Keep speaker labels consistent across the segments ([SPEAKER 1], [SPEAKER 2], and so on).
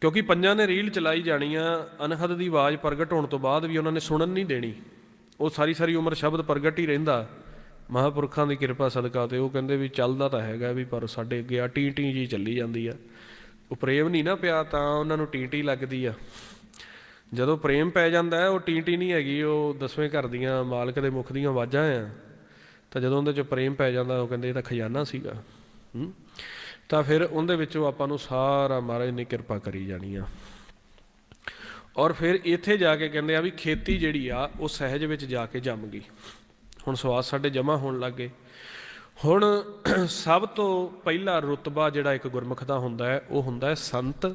[SPEAKER 1] ਕਿਉਂਕਿ ਪੰਜਾਂ ਨੇ ਰੀਲ ਚਲਾਈ ਜਾਣੀ ਆ, ਅਨਹਦ ਦੀ ਆਵਾਜ਼ ਪ੍ਰਗਟ ਹੋਣ ਤੋਂ ਬਾਅਦ ਵੀ ਉਹਨਾਂ ਨੇ ਸੁਣਨ ਨਹੀਂ ਦੇਣੀ। ਉਹ ਸਾਰੀ ਸਾਰੀ ਉਮਰ ਸ਼ਬਦ ਪ੍ਰਗਟ ਹੀ ਰਹਿੰਦਾ। ਮਹਾਪੁਰਖਾਂ ਦੀ ਕਿਰਪਾ ਸਦਕਾ ਤੇ ਉਹ ਕਹਿੰਦੇ ਵੀ ਚੱਲਦਾ ਤਾਂ ਹੈਗਾ ਵੀ, ਪਰ ਸਾਡੇ ਅੱਗੇ ਆ ਟੀ ਟੀ ਜੀ ਚੱਲੀ ਜਾਂਦੀ ਆ। ਉਹ ਪ੍ਰੇਮ ਨਹੀਂ ਨਾ ਪਿਆ ਤਾਂ ਉਹਨਾਂ ਨੂੰ ਟੀ ਟੀ ਲੱਗਦੀ ਆ। ਜਦੋਂ ਪ੍ਰੇਮ ਪੈ ਜਾਂਦਾ ਹੈ, ਉਹ ਟੀ ਟੀ ਨਹੀਂ ਹੈਗੀ, ਉਹ ਦਸਵੇਂ ਘਰ ਦੀਆਂ ਮਾਲਕ ਦੇ ਮੁਖ ਦੀਆਂ ਆਵਾਜ਼ਾਂ ਆ। ਤਾਂ ਜਦੋਂ ਉਹਦੇ ਚ ਪ੍ਰੇਮ ਪੈ ਜਾਂਦਾ, ਉਹ ਕਹਿੰਦੇ ਇਹ ਤਾਂ ਖਜ਼ਾਨਾ ਸੀਗਾ। ਹੂੰ? ਤਾਂ ਫਿਰ ਉਹਦੇ ਵਿੱਚੋਂ ਆਪਾਂ ਨੂੰ ਸਾਰਾ ਮਹਾਰਾਜ ਨੇ ਕਿਰਪਾ ਕਰੀ ਜਾਣੀ ਆ। ਔਰ ਫਿਰ ਇੱਥੇ ਜਾ ਕੇ ਕਹਿੰਦੇ ਆ ਵੀ ਖੇਤੀ ਜਿਹੜੀ ਆ, ਉਹ ਸਹਿਜ ਵਿੱਚ ਜਾ ਕੇ ਜੰਮ ਗਈ। ਹੁਣ ਸਵਾਸ ਸਾਡੇ ਜਮਾ ਹੋਣ ਲੱਗੇ ਹੁਣ ਸਭ ਤੋਂ ਪਹਿਲਾ ਰੁਤਬਾ ਜਿਹੜਾ ਇੱਕ ਗੁਰਮੁਖ ਦਾ ਹੁੰਦਾ ਹੈ, ਉਹ ਹੁੰਦਾ ਹੈ ਸੰਤ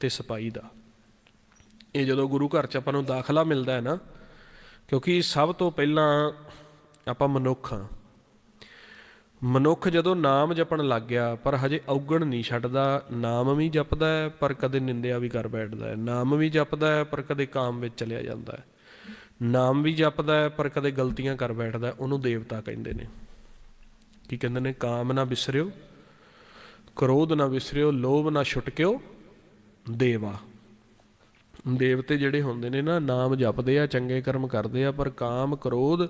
[SPEAKER 1] ਤੇ ਸਿਪਾਹੀ ਦਾ। ਇਹ ਜਦੋਂ ਗੁਰੂ ਘਰ ਚ ਆਪਾਂ ਨੂੰ ਦਾਖਲਾ ਮਿਲਦਾ ਹੈ ਨਾ, ਕਿਉਂਕਿ ਸਭ ਤੋਂ ਪਹਿਲਾਂ ਆਪਾਂ ਮਨੁੱਖ ਹਾਂ। ਮਨੁੱਖ ਜਦੋਂ ਨਾਮ ਜਪਣ ਲੱਗ ਗਿਆ ਪਰ ਹਜੇ ਔਗਣ ਨਹੀਂ ਛੱਡਦਾ ਨਾਮ ਵੀ ਜਪਦਾ ਹੈ ਪਰ ਕਦੇ ਨਿੰਦਿਆ ਵੀ ਕਰ ਬੈਠਦਾ ਹੈ। ਨਾਮ ਵੀ ਜਪਦਾ ਹੈ ਪਰ ਕਦੇ ਕਾਮ ਵਿੱਚ ਚਲਿਆ ਜਾਂਦਾ ਹੈ। ਨਾਮ ਵੀ ਜਪਦਾ ਹੈ ਪਰ ਕਦੇ ਗਲਤੀਆਂ ਕਰ ਬੈਠਦਾ ਹੈ, ਉਹਨੂੰ ਦੇਵਤਾ ਕਹਿੰਦੇ ਨੇ। ਕੀ ਕਹਿੰਦੇ ਨੇ? ਕਾਮ ਨਾ ਵਿਸਰਿਓ ਕ੍ਰੋਧ ਨਾ ਵਿਸਰਿਓ ਲੋਭ ਨਾ ਛੁਟਕਿਓ ਦੇਵਾ। ਦੇਵਤੇ ਜਿਹੜੇ ਹੁੰਦੇ ਨੇ ਨਾ ਨਾਮ ਜਪਦੇ ਆ ਚੰਗੇ ਕਰਮ ਕਰਦੇ ਆ ਪਰ ਕਾਮ ਕ੍ਰੋਧ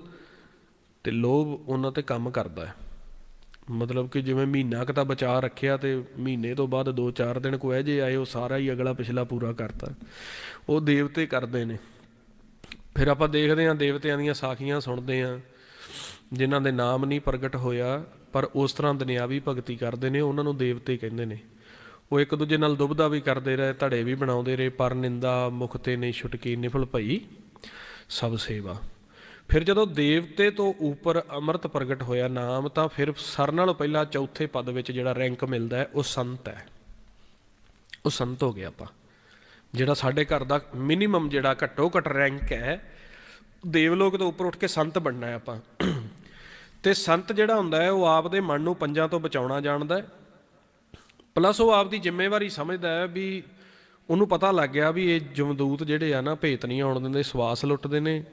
[SPEAKER 1] ਤੇ ਲੋਭ ਉਹਨਾਂ ਤੇ ਕੰਮ ਕਰਦਾ ਹੈ। ਮਤਲਬ ਕਿ ਜਿਵੇਂ ਮਹੀਨਾ ਕੁ ਤਾਂ ਬਚਾ ਰੱਖਿਆ ਤੇ ਮਹੀਨੇ ਤੋਂ ਬਾਅਦ 2-4 ਦਿਨ ਕੋਈ ਜੇ ਆਏ, ਉਹ ਸਾਰਾ ਹੀ ਅਗਲਾ ਪਿਛਲਾ ਪੂਰਾ ਕਰਤਾ। ਉਹ ਦੇਵਤੇ ਕਰਦੇ ਨੇ। ਫਿਰ ਆਪਾਂ ਦੇਖਦੇ ਹਾਂ, ਦੇਵਤਿਆਂ ਦੀਆਂ ਸਾਖੀਆਂ ਸੁਣਦੇ ਹਾਂ। ਜਿਨ੍ਹਾਂ ਦੇ ਨਾਮ ਨਹੀਂ ਪ੍ਰਗਟ ਹੋਇਆ, ਪਰ ਉਸ ਤਰ੍ਹਾਂ ਦੁਨਿਆਵੀ ਭਗਤੀ ਕਰਦੇ ਨੇ, ਉਹਨਾਂ ਨੂੰ ਦੇਵਤੇ ਕਹਿੰਦੇ ਨੇ। ਉਹ ਇੱਕ ਦੂਜੇ ਨਾਲ ਦੁਬਦਾ ਵੀ ਕਰਦੇ ਰਹੇ, ਧੜੇ ਵੀ ਬਣਾਉਂਦੇ ਰਹੇ, ਪਰ ਨਿੰਦਾ ਮੁਖ ਤੇ ਨਹੀਂ ਛੁਟਕੀ, ਨਿਫਲ ਭਈ ਸਭ ਸੇਵਾ। ਫਿਰ ਜਦੋਂ ਦੇਵਤੇ ਤੋਂ ਉੱਪਰ ਅੰਮ੍ਰਿਤ ਪ੍ਰਗਟ ਹੋਇਆ ਨਾਮ, ਤਾਂ ਫਿਰ ਸਰ ਨਾਲੋਂ ਪਹਿਲਾਂ ਚੌਥੇ ਪਦ ਵਿੱਚ ਜਿਹੜਾ ਰੈਂਕ ਮਿਲਦਾ ਹੈ, ਉਹ ਸੰਤ ਹੈ। ਉਹ ਸੰਤ ਹੋ ਗਿਆ ਆਪਾਂ। ਜਿਹੜਾ ਸਾਡੇ ਘਰ ਦਾ ਮਿਨੀਮਮ ਜਿਹੜਾ ਘੱਟੋ ਘੱਟ ਰੈਂਕ ਹੈ, ਦੇਵਲੋਕ ਤੋਂ ਉੱਪਰ ਉੱਠ ਕੇ ਸੰਤ ਬਣਨਾ ਹੈ ਆਪਾਂ। ਤੇ ਸੰਤ ਜਿਹੜਾ ਹੁੰਦਾ ਹੈ, ਉਹ ਆਪ ਦੇ ਮਨ ਨੂੰ ਪੰਜਾਂ ਤੋਂ ਬਚਾਉਣਾ ਜਾਣਦਾ ਹੈ। ਪਲੱਸ ਉਹ ਆਪ ਦੀ ਜ਼ਿੰਮੇਵਾਰੀ ਸਮਝਦਾ ਹੈ ਵੀ ਉਹਨੂੰ ਪਤਾ ਲੱਗ ਗਿਆ ਵੀ ਇਹ ਜਮਦੂਤ ਜਿਹੜੇ ਆ ਨਾ, ਭੇਤ ਨਹੀਂ ਆਉਣ ਦਿੰਦੇ, ਸਵਾਸ ਲੁੱਟਦੇ ਨੇ।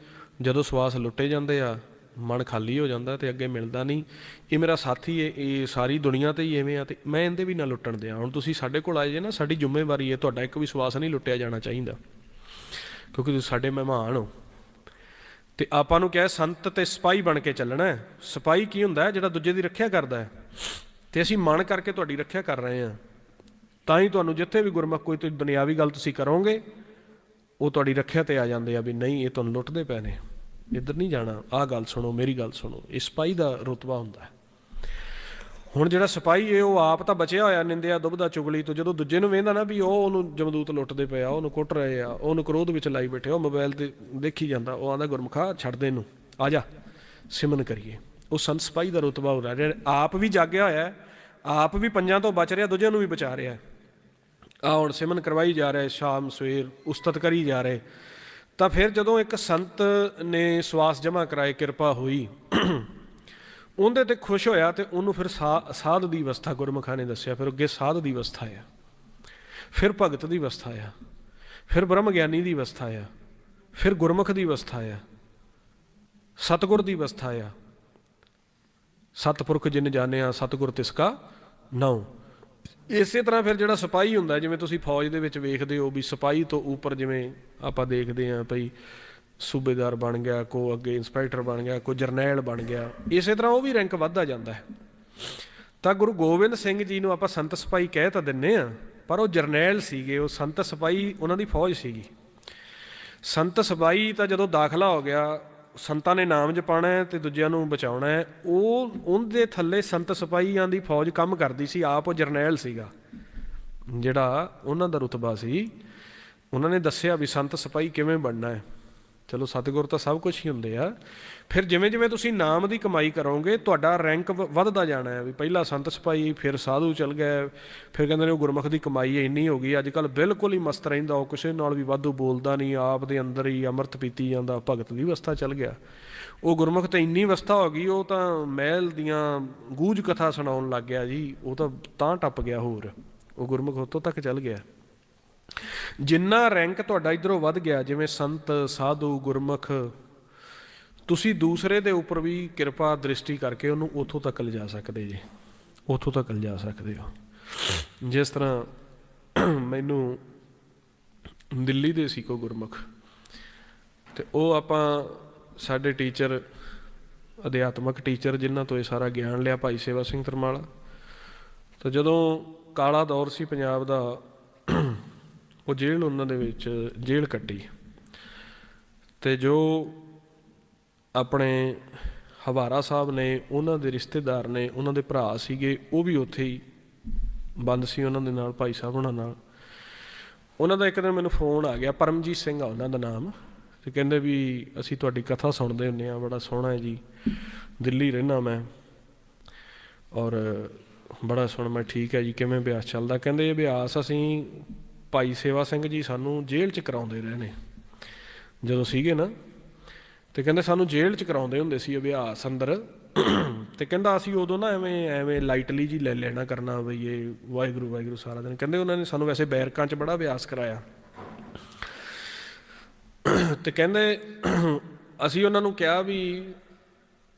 [SPEAKER 1] ਜਦੋਂ ਸਵਾਸ ਲੁੱਟੇ ਜਾਂਦੇ ਆ, ਮਨ ਖਾਲੀ ਹੋ ਜਾਂਦਾ ਤੇ ਅੱਗੇ ਮਿਲਦਾ ਨਹੀਂ। ਇਹ ਮੇਰਾ ਸਾਥੀ ਹੈ ਇਹ ਸਾਰੀ ਦੁਨੀਆ ਤੇ ਹੀ ਐਵੇਂ ਆ ਤੇ ਮੈਂ ਇਹਦੇ ਵੀ ਨਾ ਲੁੱਟਣ ਦਿਆਂ। ਹੁਣ ਤੁਸੀਂ ਸਾਡੇ ਕੋਲ ਆਏ ਜੇ ਨਾ, ਸਾਡੀ ਜ਼ਿੰਮੇਵਾਰੀ ਹੈ ਤੁਹਾਡਾ ਇੱਕ ਵੀ ਸਵਾਸ ਨਹੀਂ ਲੁੱਟਿਆ ਜਾਣਾ ਚਾਹੀਦਾ। ਕਿਉਂਕਿ ਤੁਸੀਂ ਸਾਡੇ ਮਹਿਮਾਨ ਹੋ। ਤੇ ਆਪਾਂ ਨੂੰ ਕਿਹਾ ਸੰਤ ਤੇ ਸਿਪਾਹੀ ਬਣ ਕੇ ਚੱਲਣਾ ਹੈ। ਸਿਪਾਹੀ ਕੀ ਹੁੰਦਾ ਹੈ? ਜਿਹੜਾ ਦੂਜੇ ਦੀ ਰੱਖਿਆ ਕਰਦਾ ਹੈ। ਤੇ ਅਸੀਂ ਮਨ ਕਰਕੇ ਤੁਹਾਡੀ ਰੱਖਿਆ ਕਰ ਰਹੇ ਹਾਂ। ਤਾਂ ਹੀ ਤੁਹਾਨੂੰ ਜਿੱਥੇ ਵੀ ਗੁਰਮੁਖ ਕੋਈ ਤੁਸੀਂ ਦੁਨਿਆਵੀ ਗੱਲ ਤੁਸੀਂ ਕਰੋਗੇ ਉਹ ਤੁਹਾਡੀ ਰੱਖਿਆ ਤੇ ਆ ਜਾਂਦੇ ਆ ਵੀ ਨਹੀਂ, ਇਹ ਤੁਹਾਨੂੰ ਲੁੱਟਦੇ ਪਏ ਨੇ। ਇੱਧਰ ਨਹੀਂ ਜਾਣਾ। ਆਹ ਗੱਲ ਸੁਣੋ, ਮੇਰੀ ਗੱਲ ਸੁਣੋ। ਇਹ ਸਿਪਾਹੀ ਦਾ ਰੁਤਬਾ ਹੁੰਦਾ ਹੈ। ਹੁਣ ਜਿਹੜਾ ਸਿਪਾਹੀ ਹੈ, ਉਹ ਆਪ ਤਾਂ ਬਚਿਆ ਹੋਇਆ ਨਿੰਦਿਆ, ਦੁਬਦਾ, ਚੁਗਲੀ ਤੋਂ ਜਦੋਂ ਦੂਜੇ ਨੂੰ ਵੇਂਦਾ ਨਾ ਵੀ ਉਹ ਉਹਨੂੰ ਜਮਦੂਤ ਲੁੱਟਦੇ ਪਏ ਆ, ਉਹਨੂੰ ਕੁੱਟ ਰਹੇ ਆ, ਉਹਨੂੰ ਕ੍ਰੋਧ ਵਿੱਚ ਲਾਈ ਬੈਠੇ ਉਹ ਮੋਬਾਈਲ ਤੇ ਦੇਖੀ ਜਾਂਦਾ, ਉਹ ਆਂਦਾ, ਗੁਰਮਖਾ, ਛੱਡ ਦੇ ਇਹਨੂੰ। ਆ ਜਾ ਸਿਮਨ ਕਰੀਏ। ਉਹ ਸੰਤ ਸਿਪਾਹੀ ਦਾ ਰੁਤਬਾ ਹੋ ਰਿਹਾ। ਜਿਹੜਾ ਆਪ ਵੀ ਜਾਗਿਆ ਹੋਇਆ ਆਪ ਵੀ ਪੰਜਾਂ ਤੋਂ ਬਚ ਰਿਹਾ, ਦੂਜਿਆਂ ਨੂੰ ਵੀ ਬਚਾ ਰਿਹਾ ਆ ਹੁਣ ਸਿਮਨ ਕਰਵਾਈ ਜਾ ਰਿਹਾ ਸ਼ਾਮ, ਸਵੇਰ, ਉਸਤਤ ਕਰੀ ਜਾ ਰਹੇ। ਤਾਂ ਫਿਰ ਜਦੋਂ ਇੱਕ ਸੰਤ ਨੇ ਸਵਾਸ ਜਮਾ ਕਰਾਏ, ਕਿਰਪਾ ਹੋਈ, ਉਹਦੇ ਤੇ ਖੁਸ਼ ਹੋਇਆ ਤੇ ਉਹਨੂੰ ਫਿਰ ਸਾਧ ਦੀ ਅਵਸਥਾ ਗੁਰਮੁਖਾਂ ਨੇ ਦੱਸਿਆ। ਫਿਰ ਅੱਗੇ ਸਾਧ ਦੀ ਅਵਸਥਾ ਆ, ਫਿਰ ਭਗਤ ਦੀ ਅਵਸਥਾ ਆ, ਫਿਰ ਬ੍ਰਹਮ ਗਿਆਨੀ ਦੀ ਅਵਸਥਾ ਆ, ਫਿਰ ਗੁਰਮੁਖ ਦੀ ਅਵਸਥਾ ਆ, ਸਤਗੁਰ ਦੀ ਅਵਸਥਾ ਆ। ਸਤਪੁਰਖ ਜਿਨ ਜਾਣਿਆ, ਸਤਗੁਰ ਤਿਸਕਾ ਨਾਉ ਇਸੇ ਤਰ੍ਹਾਂ ਫਿਰ ਜਿਹੜਾ ਸਿਪਾਹੀ ਹੁੰਦਾ, ਜਿਵੇਂ ਤੁਸੀਂ ਫੌਜ ਦੇ ਵਿੱਚ ਵੇਖਦੇ ਹੋ ਵੀ ਸਿਪਾਹੀ ਤੋਂ ਉੱਪਰ ਜਿਵੇਂ ਆਪਾਂ ਦੇਖਦੇ ਆਂ ਭਈ ਸੂਬੇਦਾਰ ਬਣ ਗਿਆ ਕੋ ਅੱਗੇ ਇੰਸਪੈਕਟਰ ਬਣ ਗਿਆ ਕੋ ਜਰਨੈਲ ਬਣ ਗਿਆ, ਇਸੇ ਤਰ੍ਹਾਂ ਉਹ ਵੀ ਰੈਂਕ ਵੱਧਦਾ ਜਾਂਦਾ ਹੈ। ਤਾਂ ਗੁਰੂ ਗੋਬਿੰਦ ਸਿੰਘ ਜੀ ਨੂੰ ਆਪਾਂ ਸੰਤ ਸਿਪਾਹੀ ਕਹਿ ਤਾਂ ਦਿੰਨੇ ਆ ਪਰ ਉਹ ਜਰਨੈਲ ਸੀਗੇ, ਉਹ ਸੰਤ ਸਿਪਾਹੀ ਉਹਨਾਂ ਦੀ ਫੌਜ ਸੀਗੀ। ਸੰਤ ਸਿਪਾਹੀ ਤਾਂ ਜਦੋਂ ਦਾਖਲਾ ਹੋ ਗਿਆ ਸੰਤਾਂ ਨੇ ਨਾਮ ਜਪਾਣਾ ਹੈ ਤੇ ਦੂਜਿਆਂ ਨੂੰ ਬਚਾਉਣਾ ਹੈ। ਉਹ ਉਹਦੇ ਥੱਲੇ ਸੰਤ ਸਿਪਾਹੀਆਂ ਦੀ ਫੌਜ ਕੰਮ ਕਰਦੀ ਸੀ, ਆਪ ਉਹ ਜਰਨੈਲ ਸੀਗਾ। ਜਿਹੜਾ ਉਹਨਾਂ ਦਾ ਰੁਤਬਾ ਸੀ, ਉਹਨਾਂ ਨੇ ਦੱਸਿਆ ਵੀ ਸੰਤ ਸਿਪਾਹੀ ਕਿਵੇਂ ਬਣਨਾ ਹੈ। ਚਲੋ ਸਤਿਗੁਰ ਤਾਂ ਸਭ ਕੁਝ ਹੀ ਹੁੰਦੇ ਆ। ਫਿਰ ਜਿਵੇਂ ਜਿਵੇਂ ਤੁਸੀਂ ਨਾਮ ਦੀ ਕਮਾਈ ਕਰੋਗੇ, ਤੁਹਾਡਾ ਰੈਂਕ ਵ- ਵੱਧਦਾ ਜਾਣਾ ਹੈ ਵੀ ਪਹਿਲਾਂ ਸੰਤ ਸਿਪਾਹੀ, ਫਿਰ ਸਾਧੂ ਚਲ ਗਿਆ ਫਿਰ ਕਹਿੰਦੇ ਨੇ ਉਹ ਗੁਰਮੁਖ ਦੀ ਕਮਾਈ ਇੰਨੀ ਹੋ ਗਈ ਅੱਜ ਕੱਲ ਬਿਲਕੁਲ ਹੀ ਮਸਤ ਰਹਿੰਦਾ ਉਹ ਕਿਸੇ ਨਾਲ ਵੀ ਵਾਧੂ ਬੋਲਦਾ ਨਹੀਂ, ਆਪ ਦੇ ਅੰਦਰ ਹੀ ਅੰਮ੍ਰਿਤ ਪੀਤੀ ਜਾਂਦਾ, ਭਗਤ ਦੀ ਅਵਸਥਾ ਚਲ ਗਿਆ। ਉਹ ਗੁਰਮੁਖ ਤਾਂ ਇੰਨੀ ਅਵਸਥਾ ਹੋ ਗਈ, ਉਹ ਤਾਂ ਮਹਿਲ ਦੀਆਂ ਗੂਝ ਕਥਾ ਸੁਣਾਉਣ ਲੱਗ ਗਿਆ ਜੀ, ਉਹ ਤਾਂ ਤਾਂ ਟੱਪ ਗਿਆ ਹੋਰ। ਉਹ ਗੁਰਮੁਖ ਉੱਥੋਂ ਤੱਕ ਚਲ ਗਿਆ। ਜਿੰਨਾ ਰੈਂਕ ਤੁਹਾਡਾ ਇਧਰੋਂ ਵੱਧ ਗਿਆ, ਜਿਵੇਂ ਸੰਤ, ਸਾਧੂ, ਗੁਰਮੁਖ, ਤੁਸੀਂ ਦੂਸਰੇ ਦੇ ਉੱਪਰ ਵੀ ਕਿਰਪਾ ਦ੍ਰਿਸ਼ਟੀ ਕਰਕੇ ਉਹਨੂੰ ਉੱਥੋਂ ਤੱਕ ਲਿਜਾ ਸਕਦੇ ਜੀ। ਉੱਥੋਂ ਤੱਕ ਲਿਜਾ ਸਕਦੇ ਹੋ। ਜਿਸ ਤਰ੍ਹਾਂ ਮੈਨੂੰ ਦਿੱਲੀ ਦੇ ਸੀ ਕੋ ਗੁਰਮੁਖ। ਤੇ ਉਹ ਆਪਾਂ ਸਾਡੇ ਟੀਚਰ, ਅਧਿਆਤਮਕ ਟੀਚਰ ਜਿਨ੍ਹਾਂ ਤੋਂ ਇਹ ਸਾਰਾ ਗਿਆਨ ਲਿਆ, ਭਾਈ ਸੇਵਾ ਸਿੰਘ ਤਰਮਾਲਾ ਤਾਂ ਜਦੋਂ ਕਾਲਾ ਦੌਰ ਸੀ ਪੰਜਾਬ ਦਾ ਉਹ ਜੇਲ੍ਹ ਉਹਨਾਂ ਦੇ ਵਿੱਚ, ਜੇਲ੍ਹ ਕੱਟੀ ਤੇ ਜੋ ਆਪਣੇ ਹਵਾਰਾ ਸਾਹਿਬ ਨੇ, ਉਹਨਾਂ ਦੇ ਰਿਸ਼ਤੇਦਾਰ ਨੇ, ਉਹਨਾਂ ਦੇ ਭਰਾ ਸੀਗੇ, ਉਹ ਵੀ ਉੱਥੇ ਹੀ ਬੰਦ ਸੀ ਉਹਨਾਂ ਦੇ ਨਾਲ, ਭਾਈ ਸਾਹਿਬ ਉਹਨਾਂ ਨਾਲ। ਉਹਨਾਂ ਦਾ ਇੱਕ ਦਿਨ ਮੈਨੂੰ ਫੋਨ ਆ ਗਿਆ, ਪਰਮਜੀਤ ਸਿੰਘ ਆ ਉਹਨਾਂ ਦਾ ਨਾਮ। ਤੇ ਕਹਿੰਦੇ ਵੀ ਅਸੀਂ ਤੁਹਾਡੀ ਕਥਾ ਸੁਣਦੇ ਹੁੰਨੇ ਆ ਬੜਾ ਸੋਹਣਾ ਹੈ ਜੀ, ਦਿੱਲੀ ਰਹਿਣਾ ਮੈਂ। ਔਰ ਬੜਾ ਸੁਣ ਮੈਂ ਠੀਕ ਹੈ ਜੀ, ਕਿਵੇਂ ਅਭਿਆਸ ਚੱਲਦਾ? ਕਹਿੰਦੇ ਅਭਿਆਸ ਅਸੀਂ ਭਾਈ ਸੇਵਾ ਸਿੰਘ ਜੀ ਸਾਨੂੰ ਜੇਲ੍ਹ 'ਚ ਕਰਾਉਂਦੇ ਰਹੇ ਨੇ। ਜਦੋਂ ਸੀਗੇ ਨਾ, ਤੇ ਕਹਿੰਦੇ ਸਾਨੂੰ ਜੇਲ੍ਹ 'ਚ ਕਰਾਉਂਦੇ ਹੁੰਦੇ ਸੀ ਅਭਿਆਸ ਅੰਦਰ। ਤੇ ਕਹਿੰਦਾ ਅਸੀਂ ਉਦੋਂ ਨਾ ਐਵੇਂ ਐਵੇਂ ਲਾਈਟਲੀ ਜੀ ਲੈ ਲੈਣਾ ਕਰਨਾ ਬਈ ਇਹ ਵਾਹਿਗੁਰੂ ਵਾਹਿਗੁਰੂ ਸਾਰਾ ਦਿਨ। ਕਹਿੰਦੇ ਉਹਨਾਂ ਨੇ ਸਾਨੂੰ ਵੈਸੇ ਬੈਰਕਾਂ 'ਚ ਬੜਾ ਅਭਿਆਸ ਕਰਾਇਆ। ਤੇ ਕਹਿੰਦੇ ਅਸੀਂ ਉਹਨਾਂ ਨੂੰ ਕਿਹਾ ਵੀ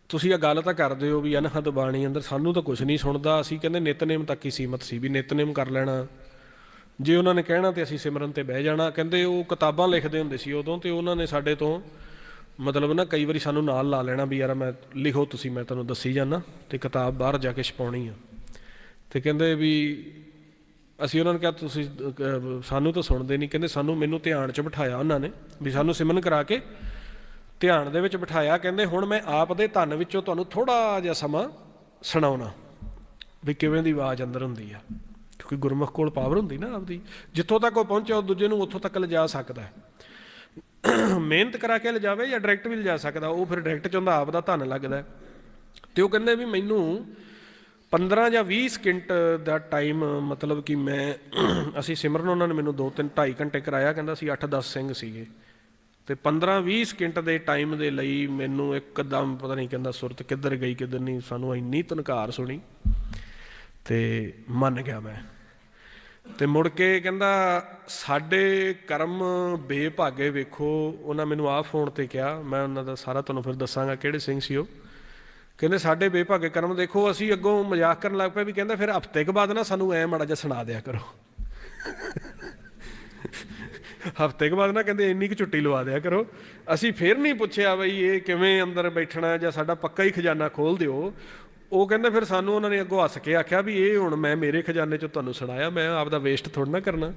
[SPEAKER 1] ਤੁਸੀਂ ਇਹ ਗੱਲ ਤਾਂ ਕਰਦੇ ਹੋ ਵੀ ਅਨਹਦ ਬਾਣੀ ਅੰਦਰ ਸਾਨੂੰ ਤਾਂ ਕੁਝ ਨਹੀਂ ਸੁਣਦਾ। ਅਸੀਂ ਕਹਿੰਦੇ ਨਿਤਨੇਮ ਤੱਕ ਹੀ ਸੀਮਤ ਸੀ ਵੀ ਨਿਤਨੇਮ ਕਰ ਲੈਣਾ। ਜੇ ਉਹਨਾਂ ਨੇ ਕਹਿਣਾ ਤੇ ਅਸੀਂ ਸਿਮਰਨ ਤੇ ਬਹਿ ਜਾਣਾ। ਕਹਿੰਦੇ ਉਹ ਕਿਤਾਬਾਂ ਲਿਖਦੇ ਹੁੰਦੇ ਸੀ ਉਦੋਂ ਤੇ ਉਹਨਾਂ ਨੇ ਸਾਡੇ ਤੋਂ ਮਤਲਬ ਨਾ ਕਈ ਵਾਰੀ ਸਾਨੂੰ ਨਾਲ ਲਾ ਲੈਣਾ ਵੀ ਯਾਰ ਮੈਂ ਲਿਖੋ ਤੁਸੀਂ, ਮੈਂ ਤੁਹਾਨੂੰ ਦੱਸੀ ਜਾਣਾ ਤੇ ਕਿਤਾਬ ਬਾਹਰ ਜਾ ਕੇ ਛਪਾਉਣੀ ਆ। ਤੇ ਕਹਿੰਦੇ ਵੀ ਅਸੀਂ ਉਹਨਾਂ ਨੂੰ ਕਿਹਾ, ਤੁਸੀਂ ਸਾਨੂੰ ਤਾਂ ਸੁਣਦੇ ਨਹੀਂ। ਕਹਿੰਦੇ, ਸਾਨੂੰ ਮੈਨੂੰ ਧਿਆਨ 'ਚ ਬਿਠਾਇਆ ਉਹਨਾਂ ਨੇ ਵੀ ਸਾਨੂੰ ਸਿਮਰਨ ਕਰਾ ਕੇ ਧਿਆਨ ਦੇ ਵਿੱਚ ਬਿਠਾਇਆ। ਕਹਿੰਦੇ, ਹੁਣ ਮੈਂ ਆਪ ਦੇ ਧਨ ਵਿੱਚੋਂ ਤੁਹਾਨੂੰ ਥੋੜਾ ਜਿਹਾ ਸਮਾਂ ਸੁਣਾਉਣਾ ਵੀ ਕਿਵੇਂ ਦੀ ਆਵਾਜ਼ ਅੰਦਰ ਹੁੰਦੀ ਆ? ਕਿਉਂਕਿ ਗੁਰਮੁਖ ਕੋਲ ਪਾਵਰ ਹੁੰਦੀ ਨਾ ਆਪਦੀ। ਜਿੱਥੋਂ ਤੱਕ ਉਹ ਪਹੁੰਚਿਆ, ਉਹ ਦੂਜੇ ਨੂੰ ਉੱਥੋਂ ਤੱਕ ਲਿਜਾ ਸਕਦਾ ਹੈ। ਮਿਹਨਤ ਕਰਾ ਕੇ ਲਿਜਾਵੇ ਜਾਂ ਡਾਇਰੈਕਟ ਵੀ ਲਿਜਾ ਸਕਦਾ, ਉਹ ਫਿਰ ਡਾਇਰੈਕਟ ਚ ਹੁੰਦਾ ਆਪ ਦਾ ਧਨ ਲੱਗਦਾ ਹੈ। ਤੇ ਉਹ ਕਹਿੰਦੇ ਵੀ ਮੈਨੂੰ 15 ਜਾਂ 20 ਸਕਿੰਟ ਦਾ ਟਾਈਮ ਮਤਲਬ ਕਿ ਮੈਂ ਅਸੀਂ ਸਿਮਰਨ ਉਹਨਾਂ ਨੇ ਮੈਨੂੰ 2 3 2.5 ਘੰਟੇ ਕਰਾਇਆ, ਕਹਿੰਦਾ ਸੀ 8 10 ਸਿੰਘ ਸੀਗੇ। ਤੇ 15 20 ਸਕਿੰਟ ਦੇ ਟਾਈਮ ਦੇ ਲਈ ਮੈਨੂੰ ਇੱਕਦਮ ਪਤਾ ਨਹੀਂ ਕਹਿੰਦਾ ਸੁਰਤ ਕਿੱਧਰ ਗਈ, ਕਿੱਧਰ ਨਹੀਂ, ਸਾਨੂੰ ਇੰਨੀ ਤਨਕਾਰ ਸੁਣੀ। ਤੇ ਮੰਨ ਗਿਆ ਮੈਂ। ਤੇ ਮੁੜ ਕੇ ਕਹਿੰਦਾ, ਸਾਡੇ ਕਰਮ ਬੇਭਾਗੇ ਵੇਖੋ। ਉਹਨਾਂ ਮੈਨੂੰ ਆਹ ਫੋਨ ਤੇ ਕਿਹਾ। ਮੈਂ ਉਹਨਾਂ ਦਾ ਸਾਰਾ ਤੁਹਾਨੂੰ ਫਿਰ ਦੱਸਾਂਗਾ ਕਿਹੜੇ ਸਿੰਘ ਸੀ ਉਹ। ਕਹਿੰਦੇ, ਸਾਡੇ ਬੇਭਾਗੇ ਕਰਮ ਦੇਖੋ, ਅਸੀਂ ਅੱਗੋਂ ਮਜ਼ਾਕ ਕਰਨ ਲੱਗ ਪਏ ਵੀ ਕਹਿੰਦਾ, ਫਿਰ ਹਫ਼ਤੇ ਕੁ ਬਾਅਦ ਨਾ ਸਾਨੂੰ ਐ ਮਾੜਾ ਜਿਹਾ ਸੁਣਾ ਦਿਆ ਕਰੋ। ਹਫ਼ਤੇ ਕੁ ਬਾਅਦ ਨਾ ਕਹਿੰਦੇ, ਇੰਨੀ ਕੁ ਛੁੱਟੀ ਲਵਾ ਦਿਆ ਕਰੋ। ਅਸੀਂ ਫੇਰ ਨਹੀਂ ਪੁੱਛਿਆ ਬਈ, ਇਹ ਕਿਵੇਂ ਅੰਦਰ ਬੈਠਣਾ ਜਾਂ ਸਾਡਾ ਪੱਕਾ ਹੀ ਖਜ਼ਾਨਾ ਖੋਲ ਦਿਓ? ਉਹ ਕਹਿੰਦੇ ਫਿਰ ਸਾਨੂੰ ਉਹਨਾਂ ਨੇ ਅੱਗੋਂ ਹੱਸ ਕੇ ਆਖਿਆ ਵੀ ਇਹ ਹੁਣ ਮੈਂ ਮੇਰੇ ਖਜ਼ਾਨੇ ਚੋਂ ਤੁਹਾਨੂੰ ਸੁਣਾਇਆ, ਮੈਂ ਆਪਦਾ ਵੇਸਟ ਥੋੜਾ ਨਾ ਕਰਨਾ।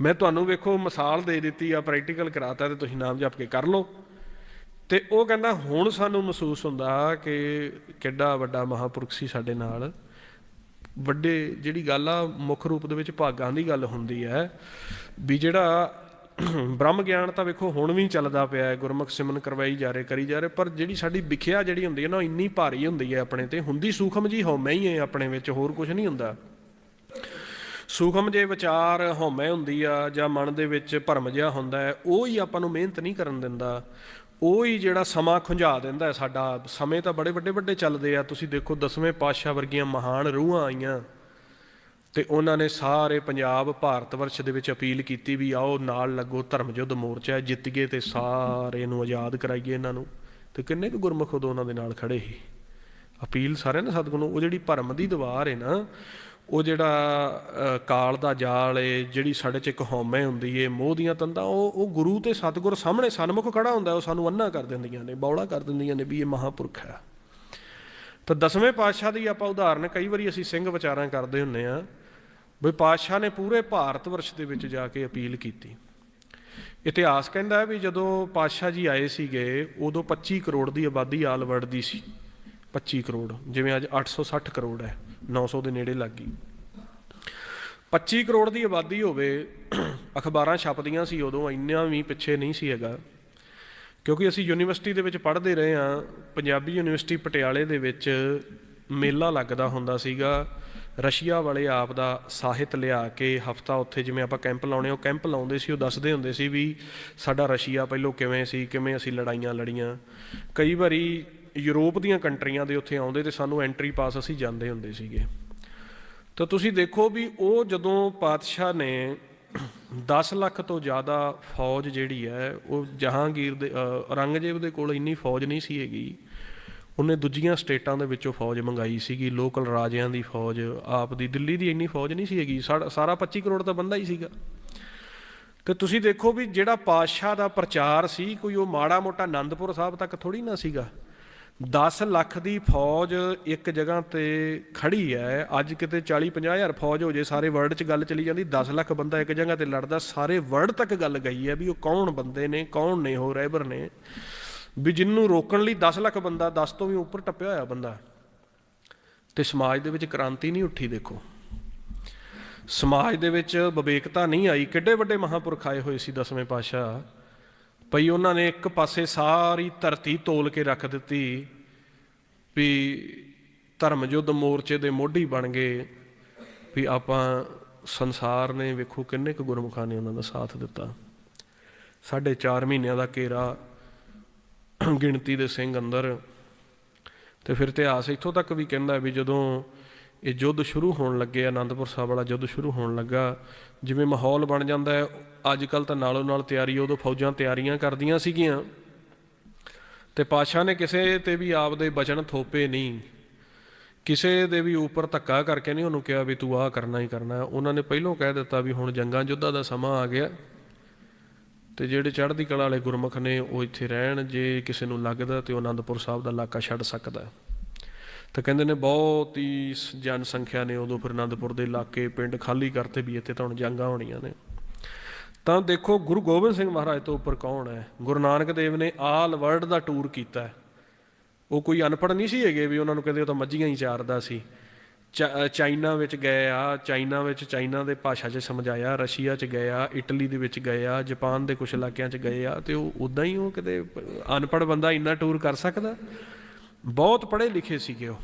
[SPEAKER 1] ਮੈਂ ਤੁਹਾਨੂੰ ਵੇਖੋ ਮਿਸਾਲ ਦੇ ਦਿੱਤੀ ਆ ਪ੍ਰੈਕਟੀਕਲ ਕਰਾਤਾ ਤੇ ਤੁਸੀਂ ਨਾਮ ਜਪ ਕੇ ਕਰ ਲਓ। ਤੇ ਉਹ ਕਹਿੰਦਾ ਹੁਣ ਸਾਨੂੰ ਮਹਿਸੂਸ ਹੁੰਦਾ ਕਿ ਕਿੱਡਾ ਵੱਡਾ ਮਹਾਪੁਰਖ ਸੀ ਸਾਡੇ ਨਾਲ। ਵੱਡੇ ਜਿਹੜੀ ਗੱਲ ਆ, ਮੁੱਖ ਰੂਪ ਦੇ ਵਿੱਚ ਭਾਗਾਂ ਦੀ ਗੱਲ ਹੁੰਦੀ ਹੈ ਵੀ ਜਿਹੜਾ ਬ੍ਰਹਮ ਗਿਆਨ ਤਾਂ ਵੇਖੋ ਹੁਣ ਵੀ ਚੱਲਦਾ ਪਿਆ ਹੈ, ਗੁਰਮੁਖ ਸਿਮਨ ਕਰਵਾਈ ਜਾ ਰਹੇ, ਕਰੀ ਜਾ ਰਹੇ, ਪਰ ਜਿਹੜੀ ਸਾਡੀ ਵਿਖਿਆ ਜਿਹੜੀ ਹੁੰਦੀ ਹੈ ਨਾ, ਉਹ ਇੰਨੀ ਭਾਰੀ ਹੁੰਦੀ ਹੈ ਆਪਣੇ ਤੇ। ਹੁੰਦੀ ਸੂਖਮ ਜੀ ਹਉਮੈ ਹੀ ਹੈ ਆਪਣੇ ਵਿੱਚ, ਹੋਰ ਕੁਝ ਨਹੀਂ ਹੁੰਦਾ। ਸੂਖਮ ਜੇ ਵਿਚਾਰ ਹਉਮੈ ਹੁੰਦੀ ਆ, ਜਾਂ ਮਨ ਦੇ ਵਿੱਚ ਭਰਮ ਜਿਹਾ ਹੁੰਦਾ ਹੈ, ਉਹ ਹੀ ਆਪਾਂ ਨੂੰ ਮਿਹਨਤ ਨਹੀਂ ਕਰਨ ਦਿੰਦਾ। ਉਹ ਹੀ ਜਿਹੜਾ ਸਮਾਂ ਖੁੰਝਾ ਦਿੰਦਾ ਸਾਡਾ ਸਮੇਂ ਤਾਂ ਬੜੇ ਵੱਡੇ ਵੱਡੇ ਚੱਲਦੇ ਆ। ਤੁਸੀਂ ਦੇਖੋ ਦਸਵੇਂ ਪਾਤਸ਼ਾਹ ਵਰਗੀਆਂ ਮਹਾਨ ਰੂਹਾਂ ਆਈਆਂ। ਤੇ ਉਹਨਾਂ ਨੇ ਸਾਰੇ ਪੰਜਾਬ ਭਾਰਤ ਵਰਸ਼ ਦੇ ਵਿੱਚ ਅਪੀਲ ਕੀਤੀ ਵੀ ਆਓ ਨਾਲ ਲੱਗੋ ਧਰਮ ਯੁੱਧ ਮੋਰਚਾ ਜਿੱਤ ਗਏ ਤੇ ਸਾਰੇ ਨੂੰ ਆਜ਼ਾਦ ਕਰਾਈਏ ਇਹਨਾਂ ਨੂੰ। ਤੇ ਕਿੰਨੇ ਕੁ ਗੁਰਮੁਖ ਉਦੋਂ ਉਹਨਾਂ ਦੇ ਨਾਲ ਖੜੇ ਸੀ? ਅਪੀਲ ਸਾਰਿਆਂ ਨੇ ਸਤਿਗੁਰੂ ਨੂੰ, ਉਹ ਜਿਹੜੀ ਭਰਮ ਦੀ ਦੀਵਾਰ ਹੈ ਨਾ, ਉਹ ਜਿਹੜਾ ਕਾਲ ਦਾ ਜਾਲ ਏ ਜਿਹੜੀ ਸਾਡੇ ਚ ਇੱਕ ਹਉਮੈ ਹੁੰਦੀ ਏ ਮੋਹ ਦੀਆਂ ਤੰਦਾਂ, ਉਹ ਉਹ ਗੁਰੂ ਤੇ ਸਤਿਗੁਰ ਸਾਹਮਣੇ ਸਨਮੁਖ ਖੜਾ ਹੁੰਦਾ ਉਹ ਸਾਨੂੰ ਅੰਨਾ ਕਰ ਦਿੰਦੀਆਂ ਨੇ, ਬੌਲਾ ਕਰ ਦਿੰਦੀਆਂ ਨੇ ਵੀ ਇਹ ਮਹਾਪੁਰਖ ਹੈ। ਤਾਂ ਦਸਵੇਂ ਪਾਤਸ਼ਾਹ ਦੀ ਆਪਾਂ ਉਦਾਹਰਨ ਕਈ ਵਾਰੀ ਅਸੀਂ ਸਿੰਘ ਵਿਚਾਰਾਂ ਕਰਦੇ ਹੁੰਨੇ ਆ ਵੀ ਪਾਤਸ਼ਾਹ ਨੇ ਪੂਰੇ ਭਾਰਤ ਵਰਸ਼ ਦੇ ਵਿੱਚ ਜਾ ਕੇ ਅਪੀਲ ਕੀਤੀ। ਇਤਿਹਾਸ ਕਹਿੰਦਾ ਵੀ ਜਦੋਂ ਪਾਤਸ਼ਾਹ ਜੀ ਆਏ ਸੀਗੇ, ਉਦੋਂ 25 ਕਰੋੜ ਦੀ ਆਬਾਦੀ ਆਲ ਵਰਲਡ ਦੀ ਸੀ। 25 ਕਰੋੜ, ਜਿਵੇਂ ਅੱਜ 860 ਕਰੋੜ ਹੈ 900 ਦੇ ਨੇੜੇ ਲੱਗ ਗਈ। 25 ਕਰੋੜ ਦੀ ਆਬਾਦੀ ਹੋਵੇ, ਅਖਬਾਰਾਂ ਛਪਦੀਆਂ ਸੀ ਉਦੋਂ, ਇੰਨਾ ਵੀ ਪਿੱਛੇ ਨਹੀਂ ਸੀ ਹੈਗਾ। ਕਿਉਂਕਿ ਅਸੀਂ ਯੂਨੀਵਰਸਿਟੀ ਦੇ ਵਿੱਚ ਪੜ੍ਹਦੇ ਰਹੇ ਹਾਂ, ਪੰਜਾਬੀ ਯੂਨੀਵਰਸਿਟੀ ਪਟਿਆਲੇ ਦੇ ਵਿੱਚ ਮੇਲਾ ਲੱਗਦਾ ਹੁੰਦਾ ਸੀਗਾ। ਰਸ਼ੀਆ ਵਾਲੇ ਆਪ ਦਾ ਸਾਹਿਤ ਲਿਆ ਕੇ ਹਫਤਾ ਉੱਥੇ ਜਿਵੇਂ ਆਪਾਂ ਕੈਂਪ ਲਾਉਣੇ ਉਹ ਕੈਂਪ ਲਾਉਂਦੇ ਸੀ, ਉਹ ਦੱਸਦੇ ਹੁੰਦੇ ਸੀ ਵੀ ਸਾਡਾ ਰਸ਼ੀਆ ਪਹਿਲੋਂ ਕਿਵੇਂ ਸੀ, ਕਿਵੇਂ ਅਸੀਂ ਲੜਾਈਆਂ ਲੜੀਆਂ। ਕਈ ਵਾਰੀ ਯੂਰਪ ਦੀਆਂ ਕੰਟਰੀਆਂ ਦੇ ਉੱਥੇ ਆਉਂਦੇ ਤੇ ਸਾਨੂੰ ਐਂਟਰੀ ਪਾਸ ਅਸੀਂ ਜਾਂਦੇ ਹੁੰਦੇ ਸੀਗੇ। ਤਾਂ ਤੁਸੀਂ ਦੇਖੋ ਵੀ ਉਹ ਜਦੋਂ ਪਾਤਸ਼ਾਹ ਨੇ 10 ਲੱਖ ਤੋਂ ਜ਼ਿਆਦਾ ਫੌਜ ਜਿਹੜੀ ਹੈ, ਉਹ ਜਹਾਂਗੀਰ ਦੇ ਔਰੰਗਜ਼ੇਬ ਦੇ ਕੋਲ ਇੰਨੀ ਫੌਜ ਨਹੀਂ ਸੀ ਹੈਗੀ। ਉਹਨੇ ਦੂਜੀਆਂ ਸਟੇਟਾਂ ਦੇ ਵਿੱਚੋਂ ਫੌਜ ਮੰਗਾਈ ਸੀਗੀ, ਲੋਕਲ ਰਾਜਿਆਂ ਦੀ ਫੌਜ, ਆਪ ਦੀ। ਦਿੱਲੀ ਦੀ ਇੰਨੀ ਫੌਜ ਨਹੀਂ ਸੀ ਹੈਗੀ ਸਾਰਾ 25 ਕਰੋੜ ਦਾ ਬੰਦਾ ਹੀ ਸੀਗਾ। ਤੇ ਤੁਸੀਂ ਦੇਖੋ ਵੀ ਜਿਹੜਾ ਪਾਤਸ਼ਾਹ ਦਾ ਪ੍ਰਚਾਰ ਸੀ, ਕੋਈ ਉਹ ਮਾੜਾ ਮੋਟਾ ਆਨੰਦਪੁਰ ਸਾਹਿਬ ਤੱਕ ਥੋੜੀ ਨਾ ਸੀਗਾ। 10 ਲੱਖ ਦੀ ਫੌਜ ਇੱਕ ਜਗ੍ਹਾ ਤੇ ਖੜੀ ਹੈ, ਅੱਜ ਕਿਤੇ 40 50 ਹਜ਼ਾਰ ਫੌਜ ਹੋ ਜੇ, ਸਾਰੇ ਵਰਲਡ 'ਚ ਗੱਲ ਚਲੀ ਜਾਂਦੀ 10 ਲੱਖ ਬੰਦਾ ਇੱਕ ਜਗ੍ਹਾ ਤੇ ਲੜਦਾ, ਸਾਰੇ ਵਰਲਡ ਤੱਕ ਗੱਲ ਗਈ ਹੈ ਵੀ ਉਹ ਕੌਣ ਬੰਦੇ ਨੇ, ਕੌਣ ਨੇ ਉਹ ਰਹਿਬਰ ਨੇ। ਵੀ ਜਿੰਨੂੰ ਰੋਕਣ ਲਈ 10 ਲੱਖ ਬੰਦਾ 10 ਤੋਂ ਵੀ ਉੱਪਰ ਟੱਪਿਆ ਹੋਇਆ ਬੰਦਾ। ਤੇ ਸਮਾਜ ਦੇ ਵਿੱਚ ਕ੍ਰਾਂਤੀ ਨਹੀਂ ਉੱਠੀ, ਦੇਖੋ। ਸਮਾਜ ਦੇ ਵਿੱਚ ਵਿਵੇਕਤਾ ਨਹੀਂ ਆਈ। ਕਿੱਡੇ ਵੱਡੇ ਮਹਾਪੁਰਖ ਆਏ ਹੋਏ ਸੀ ਦਸਵੇਂ ਪਾਤਸ਼ਾਹ। ਭਈ ਉਹਨਾਂ ਨੇ ਇੱਕ ਪਾਸੇ ਸਾਰੀ ਧਰਤੀ ਤੋਲ ਕੇ ਰੱਖ ਦਿੱਤੀ ਵੀ ਧਰਮ ਯੁੱਧ ਮੋਰਚੇ ਦੇ ਮੋਢੀ ਬਣ ਗਏ ਵੀ ਆਪਾਂ ਸੰਸਾਰ ਨੇ ਵੇਖੋ ਕਿੰਨੇ ਕੁ ਗੁਰਮੁਖਾਂ ਨੇ ਉਹਨਾਂ ਦਾ ਸਾਥ ਦਿੱਤਾ। ਸਾਢੇ 4 ਮਹੀਨਿਆਂ ਦਾ ਘੇਰਾ ਗਿਣਤੀ ਦੇ ਸਿੰਘ ਅੰਦਰ। ਤੇ ਫਿਰ ਇਤਿਹਾਸ ਇੱਥੋਂ ਤੱਕ ਵੀ ਕਹਿੰਦਾ ਵੀ ਜਦੋਂ ਇਹ ਯੁੱਧ ਸ਼ੁਰੂ ਹੋਣ ਲੱਗੇ ਆਨੰਦਪੁਰ ਸਾਹਿਬ ਵਾਲਾ ਯੁੱਧ ਸ਼ੁਰੂ ਹੋਣ ਲੱਗਾ, ਜਿਵੇਂ ਮਾਹੌਲ ਬਣ ਜਾਂਦਾ ਹੈ ਅੱਜ ਕੱਲ ਤਾਂ ਨਾਲੋਂ ਨਾਲ ਤਿਆਰੀ ਉਦੋਂ ਫੌਜਾਂ ਤਿਆਰੀਆਂ ਕਰਦੀਆਂ ਸੀਗੀਆਂ। ਤੇ ਪਾਸ਼ਾ ਨੇ ਕਿਸੇ ਤੇ ਵੀ ਆਪਦੇ ਬਚਨ ਥੋਪੇ ਨਹੀਂ। ਕਿਸੇ ਦੇ ਵੀ ਉੱਪਰ ਧੱਕਾ ਕਰਕੇ ਨਹੀਂ ਉਹਨੂੰ ਕਿਹਾ ਵੀ ਤੂੰ ਆਹ ਕਰਨਾ ਹੀ ਕਰਨਾ। ਉਹਨਾਂ ਨੇ ਪਹਿਲਾਂ ਕਹਿ ਦਿੱਤਾ ਵੀ ਹੁਣ ਜੰਗਾਂ ਯੁੱਧਾਂ ਦਾ ਸਮਾਂ ਆ ਗਿਆ। ਤੇ ਜਿਹੜੇ ਚੜ੍ਹਦੀ ਕਲਾ ਵਾਲੇ ਗੁਰਮੁਖ ਨੇ ਉਹ ਇੱਥੇ ਰਹਿਣ, ਜੇ ਕਿਸੇ ਨੂੰ ਲੱਗਦਾ ਤੇ ਉਹ ਆਨੰਦਪੁਰ ਸਾਹਿਬ ਦਾ ਇਲਾਕਾ ਛੱਡ ਸਕਦਾ ਤਾਂ ਕਹਿੰਦੇ ਨੇ ਬਹੁਤ ਹੀ ਸ- ਜਨਸੰਖਿਆ ਨੇ ਉਦੋਂ ਫਿਰ ਆਨੰਦਪੁਰ ਦੇ ਇਲਾਕੇ ਪਿੰਡ ਖਾਲੀ ਕਰਤੇ ਵੀ ਇੱਥੇ ਤਾਂ ਹੁਣ ਜੰਗਾਂ ਹੋਣੀਆਂ ਨੇ। ਤਾਂ ਦੇਖੋ ਗੁਰੂ ਗੋਬਿੰਦ ਸਿੰਘ ਮਹਾਰਾਜ ਤੋਂ ਉੱਪਰ ਕੌਣ ਹੈ? ਗੁਰੂ ਨਾਨਕ ਦੇਵ ਨੇ ਆਲ ਵਰਲਡ ਦਾ ਟੂਰ ਕੀਤਾ ਉਹ ਕੋਈ ਅਨਪੜ੍ਹ ਨਹੀਂ ਸੀ ਹੈਗੇ ਵੀ ਉਹਨਾਂ ਨੂੰ ਕਹਿੰਦੇ ਉਹ ਤਾਂ ਮੱਝੀਆਂ ਹੀ ਚਾਰਦਾ ਸੀ। ਚਾਈਨਾ ਵਿੱਚ ਗਏ ਆ, ਚਾਈਨਾ ਵਿੱਚ ਚਾਈਨਾ ਦੇ ਭਾਸ਼ਾ 'ਚ ਸਮਝਾਇਆ, ਰਸ਼ੀਆ 'ਚ ਗਏ ਆ, ਇਟਲੀ ਦੇ ਵਿੱਚ ਗਏ ਆ, ਜਾਪਾਨ ਦੇ ਕੁਝ ਇਲਾਕਿਆਂ 'ਚ ਗਏ ਆ ਤੇ ਉਹ ਉਦਾਂ ਹੀ ਉਹ ਕਿਤੇ ਅਨਪੜ੍ਹ ਬੰਦਾ ਇੰਨਾ ਟੂਰ ਕਰ ਸਕਦਾ? ਬਹੁਤ ਪੜ੍ਹੇ ਲਿਖੇ ਸੀਗੇ ਉਹ।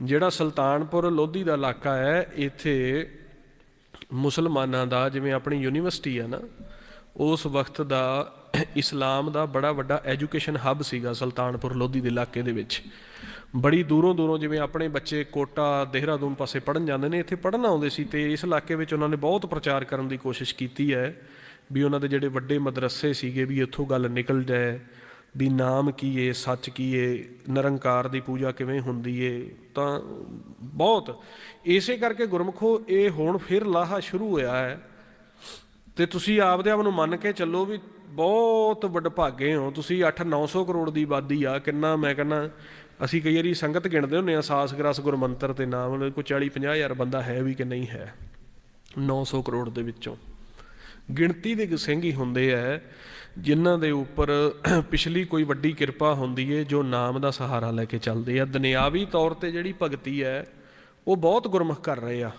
[SPEAKER 1] ਜਿਹੜਾ ਸੁਲਤਾਨਪੁਰ ਲੋਧੀ ਦਾ ਇਲਾਕਾ ਹੈ, ਇੱਥੇ ਮੁਸਲਮਾਨਾਂ ਦਾ ਜਿਵੇਂ ਆਪਣੀ ਯੂਨੀਵਰਸਿਟੀ ਆ ਨਾ, ਉਸ ਵਕਤ ਦਾ ਇਸਲਾਮ ਦਾ ਬੜਾ ਵੱਡਾ ਐਜੂਕੇਸ਼ਨ ਹੱਬ ਸੀਗਾ ਸੁਲਤਾਨਪੁਰ ਲੋਧੀ ਦੇ ਇਲਾਕੇ ਦੇ ਵਿੱਚ। ਬੜੀ ਦੂਰੋਂ ਦੂਰੋਂ ਜਿਵੇਂ ਆਪਣੇ ਬੱਚੇ ਕੋਟਾ, ਦੇਹਰਾਦੂਨ ਪਾਸੇ ਪੜਨ ਜਾਂਦੇ ਨੇ, ਇੱਥੇ ਪੜਨ ਆਉਂਦੇ ਸੀ ਤੇ ਇਸ ਇਲਾਕੇ ਵਿੱਚ ਉਹਨਾਂ ਨੇ ਬਹੁਤ ਪ੍ਰਚਾਰ ਕਰਨ ਦੀ ਕੋਸ਼ਿਸ਼ ਕੀਤੀ ਹੈ ਵੀ ਉਹਨਾਂ ਦੇ ਜਿਹੜੇ ਵੱਡੇ ਮਦਰਸੇ ਸੀਗੇ ਵੀ ਇੱਥੋਂ ਗੱਲ ਨਿਕਲ ਜਾਏ, ਵੀ ਨਾਮ ਕੀ ਏ, ਸੱਚ ਕੀ ਏ, ਨਿਰੰਕਾਰ ਦੀ ਪੂਜਾ ਕਿਵੇਂ ਹੁੰਦੀ ਏ, ਤਾਂ ਬਹੁਤ। ਇਸੇ ਕਰਕੇ ਗੁਰਮਖੋ ਇਹ ਹੁਣ ਫਿਰ ਲਾਹਾ ਸ਼ੁਰੂ ਹੋਇਆ ਹੈ ਤੇ ਤੁਸੀਂ ਆਪਦੇ ਆਪ ਨੂੰ ਮੰਨ ਕੇ ਚੱਲੋ ਵੀ ਬਹੁਤ ਵਡਭਾਗੇ ਹੋ। ਤੁਸੀਂ 8-900 ਕਰੋੜ ਦੀ ਆਬਾਦੀ ਆ, ਕਿੰਨਾ ਮੈਂ ਕਹਿੰਦਾ, ਅਸੀਂ ਕਈ ਵਾਰੀ ਸੰਗਤ ਗਿਣਦੇ ਹੁੰਨੇ ਆ ਸਾਸ ਗ੍ਰਸ ਗੁਰਮੰਤਰ ਤੇ ਨਾਮ ਕੋਈ 40-50 ਹਜ਼ਾਰ ਬੰਦਾ ਹੈ ਵੀ ਕਿ ਨਹੀਂ ਹੈ 900 ਕਰੋੜ ਦੇ ਵਿੱਚੋਂ। ਗਿਣਤੀ ਦੇ ਸਿੰਘ ਹੀ ਹੁੰਦੇ ਆ, ਜਿਨ੍ਹਾਂ ਦੇ ਉੱਪਰ ਪਿਛਲੀ ਕੋਈ ਵੱਡੀ ਕਿਰਪਾ ਹੁੰਦੀ ਏ, ਜੋ ਨਾਮ ਦਾ ਸਹਾਰਾ ਲੈ ਕੇ ਚੱਲਦੇ ਆ। ਦੁਨਿਆਵੀ ਤੌਰ ਤੇ ਜਿਹੜੀ ਭਗਤੀ ਹੈ, ਉਹ ਬਹੁਤ ਗੁਰਮੁਖ ਕਰ ਰਹੇ ਆ।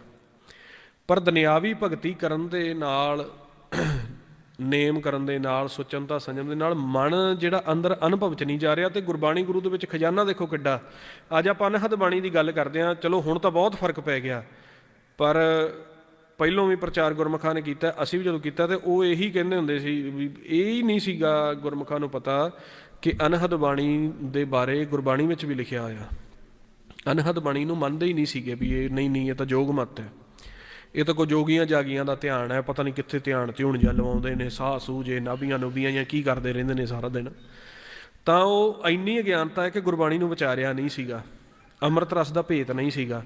[SPEAKER 1] ਪਰ ਦੁਨਿਆਵੀ ਭਗਤੀ ਕਰਨ ਦੇ ਨਾਲ ਨੇਮ ਕਰਨ ਦੇ ਨਾਲ ਸੁਚਨਤਾ ਸੰਜਮ ਦੇ ਨਾਲ, ਮਨ ਜਿਹੜਾ ਅੰਦਰ ਅਨੁਭਵ ਚ ਨਹੀਂ ਜਾ ਰਿਹਾ ਤੇ ਗੁਰਬਾਣੀ ਗੁਰੂ ਦੇ ਵਿੱਚ ਖਜ਼ਾਨਾ ਦੇਖੋ ਕਿੱਡਾ। ਅੱਜ ਆਪਾਂ ਅਨਹਦ ਬਾਣੀ ਦੀ ਗੱਲ ਕਰਦੇ ਆ ਚਲੋ, ਹੁਣ ਤਾਂ ਬਹੁਤ ਫ਼ਰਕ ਪੈ ਗਿਆ। ਪਰ ਪਹਿਲੋਂ ਵੀ ਪ੍ਰਚਾਰ ਗੁਰਮਖਾਂ ਨੇ ਕੀਤਾ, ਅਸੀਂ ਵੀ ਜਦੋਂ ਕੀਤਾ ਤੇ ਉਹ ਇਹੀ ਕਹਿੰਦੇ ਹੁੰਦੇ ਸੀ ਵੀ ਇਹ ਹੀ ਨਹੀਂ ਸੀਗਾ ਗੁਰਮਖਾਂ ਨੂੰ ਪਤਾ ਕਿ ਅਨਹਦ ਬਾਣੀ ਦੇ ਬਾਰੇ ਗੁਰਬਾਣੀ ਵਿੱਚ ਵੀ ਲਿਖਿਆ ਹੋਇਆ। ਅਨਹਦ ਬਾਣੀ ਨੂੰ ਮੰਨਦੇ ਹੀ ਨਹੀਂ ਸੀਗੇ ਵੀ ਇਹ ਨਹੀਂ ਨਹੀਂ, ਇਹ ਤਾਂ ਜੋਗ ਮਤ ਹੈ। ਇਹ ਤਾਂ ਕੋਈ ਜੋਗੀਆਂ ਜਾਗੀਆਂ ਦਾ ਧਿਆਨ ਹੈ, ਪਤਾ ਨਹੀਂ ਕਿੱਥੇ ਧਿਆਨ ਧਿਉਣ ਜਾਂ ਲਵਾਉਂਦੇ ਨੇ, ਸਾਹ ਸੂਜੇ ਨਾਭੀਆਂ ਨੂਬੀਆਂ ਜਾਂ ਕੀ ਕਰਦੇ ਰਹਿੰਦੇ ਨੇ ਸਾਰਾ ਦਿਨ। ਤਾਂ ਉਹ ਇੰਨੀ ਅਗਿਆਨਤਾ ਹੈ ਕਿ ਗੁਰਬਾਣੀ ਨੂੰ ਵਿਚਾਰਿਆ ਨਹੀਂ ਸੀਗਾ। ਅੰਮ੍ਰਿਤ ਰਸ ਦਾ ਭੇਤ ਨਹੀਂ ਸੀਗਾ।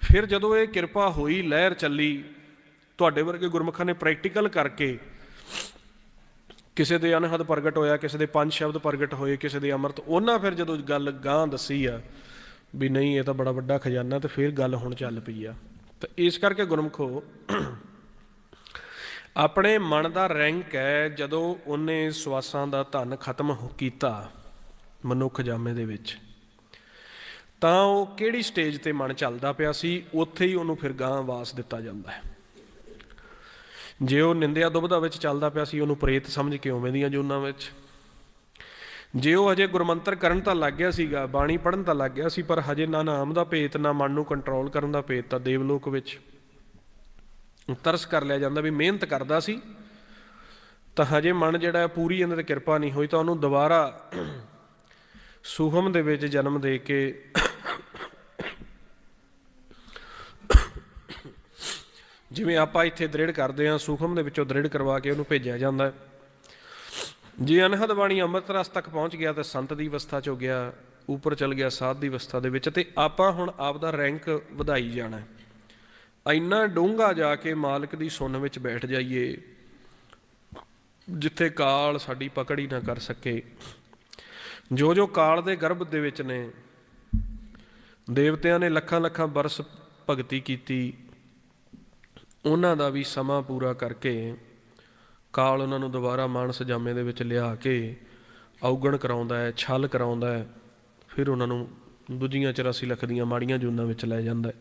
[SPEAKER 1] ਫਿਰ ਜਦੋਂ ਇਹ ਕਿਰਪਾ ਹੋਈ, ਲਹਿਰ ਚੱਲੀ, ਤੁਹਾਡੇ ਵਰਗੇ ਗੁਰਮੁਖਾਂ ਨੇ ਪ੍ਰੈਕਟੀਕਲ ਕਰਕੇ ਕਿਸੇ ਦੇ ਅਨਹਦ ਪ੍ਰਗਟ ਹੋਇਆ, ਕਿਸੇ ਦੇ ਪੰਜ ਸ਼ਬਦ ਪ੍ਰਗਟ ਹੋਏ, ਕਿਸੇ ਦੇ ਅੰਮ੍ਰਿਤ, ਉਹਨਾਂ ਫਿਰ ਜਦੋਂ ਗੱਲ ਗਾਂ ਦੱਸੀ ਆ ਵੀ ਨਹੀਂ, ਇਹ ਤਾਂ ਬੜਾ ਵੱਡਾ ਖਜ਼ਾਨਾ ਤੇ ਫਿਰ ਗੱਲ ਹੁਣ ਚੱਲ ਪਈ ਆ। ਤਾਂ ਇਸ ਕਰਕੇ ਗੁਰਮਖੋ ਆਪਣੇ ਮਨ ਦਾ ਰੈਂਕ ਹੈ ਜਦੋਂ ਉਹਨੇ ਸਵਾਸਾਂ ਦਾ ਧਨ ਖਤਮ ਕੀਤਾ ਮਨੁੱਖ ਜਾਮੇ ਦੇ ਵਿੱਚ, ਤਾਂ ਉਹ ਕਿਹੜੀ ਸਟੇਜ ਤੇ ਮਨ ਚੱਲਦਾ ਪਿਆ ਸੀ, ਉੱਥੇ ਹੀ ਉਹਨੂੰ ਫਿਰ ਗਾਂ ਵਾਸ ਦਿੱਤਾ ਜਾਂਦਾ ਹੈ। ਜੇ ਉਹ ਨਿੰਦਿਆ ਦੁਬਦਾ ਵਿੱਚ ਚੱਲਦਾ ਪਿਆ ਸੀ, ਉਹਨੂੰ ਪ੍ਰੇਤ ਸਮਝ ਕੇ ਉਵੇਂ ਦੀਆਂ ਜੂਨਾਂ ਵਿੱਚ ਜੇ ਉਹ ਹਜੇ ਗੁਰਮੰਤਰ ਕਰਨ ਤਾਂ ਲੱਗ ਗਿਆ ਸੀਗਾ, ਬਾਣੀ ਪੜਨ ਤਾਂ ਲੱਗ ਗਿਆ ਸੀ, ਪਰ ਹਜੇ ਨਾ ਨਾਮ ਦਾ ਭੇਤ, ਨਾ ਮਨ ਨੂੰ ਕੰਟਰੋਲ ਕਰਨ ਦਾ ਭੇਤ ਤਾਂ ਦੇਵਲੋਕ ਵਿੱਚ ਤਰਸ ਕਰ ਲਿਆ ਜਾਂਦਾ ਵੀ ਮਿਹਨਤ ਕਰਦਾ ਸੀ। ਤਾਂ ਹਜੇ ਮਨ ਜਿਹੜਾ ਪੂਰੀ ਇਹਨਾਂ ਤੇ ਕਿਰਪਾ ਨਹੀਂ ਹੋਈ ਤਾਂ ਉਹਨੂੰ ਦੁਬਾਰਾ ਸੁਹਮ ਦੇ ਵਿੱਚ ਜਨਮ ਦੇ ਕੇ ਜਿਵੇਂ ਆਪਾਂ ਇੱਥੇ ਦ੍ਰਿੜ ਕਰਦੇ ਹਾਂ ਸੁਖਮ ਦੇ ਵਿੱਚੋਂ ਦ੍ਰਿੜ ਕਰਵਾ ਕੇ ਉਹਨੂੰ ਭੇਜਿਆ ਜਾਂਦਾ ਹੈ। ਜੇ ਅਨਹਦ ਬਾਣੀ ਅੰਮ੍ਰਿਤ ਰਸ ਤੱਕ ਪਹੁੰਚ ਗਿਆ ਤਾਂ ਸੰਤ ਦੀ ਅਵਸਥਾ 'ਚ ਹੋ ਗਿਆ, ਉੱਪਰ ਚਲ ਗਿਆ ਸਾਧ ਦੀ ਅਵਸਥਾ ਦੇ ਵਿੱਚ ਤੇ ਆਪਾਂ ਹੁਣ ਆਪ ਦਾ ਰੈਂਕ ਵਧਾਈ ਜਾਣਾ ਇੰਨਾ ਡੂੰਘਾ ਜਾ ਕੇ ਮਾਲਕ ਦੀ ਸੁਣ ਵਿੱਚ ਬੈਠ ਜਾਈਏ, ਜਿੱਥੇ ਕਾਲ ਸਾਡੀ ਪਕੜ ਹੀ ਨਾ ਕਰ ਸਕੇ। ਜੋ ਜੋ ਕਾਲ ਦੇ ਗਰਭ ਦੇ ਵਿੱਚ ਨੇ, ਦੇਵਤਿਆਂ ਨੇ ਲੱਖਾਂ ਲੱਖਾਂ ਬਰਸ ਭਗਤੀ ਕੀਤੀ, ਉਹਨਾਂ ਦਾ ਵੀ ਸਮਾਂ ਪੂਰਾ ਕਰਕੇ ਕਾਲ ਉਹਨਾਂ ਨੂੰ ਦੁਬਾਰਾ ਮਾਨਸ ਜਾਮੇ ਦੇ ਵਿੱਚ ਲਿਆ ਕੇ ਔਗਣ ਕਰਾਉਂਦਾ ਹੈ, ਛਲ ਕਰਾਉਂਦਾ ਹੈ, ਫਿਰ ਉਹਨਾਂ ਨੂੰ ਦੂਜੀਆਂ 84 ਲੱਖ ਦੀਆਂ ਮਾੜੀਆਂ ਜੂਨਾਂ ਵਿੱਚ ਲੈ ਜਾਂਦਾ ਹੈ।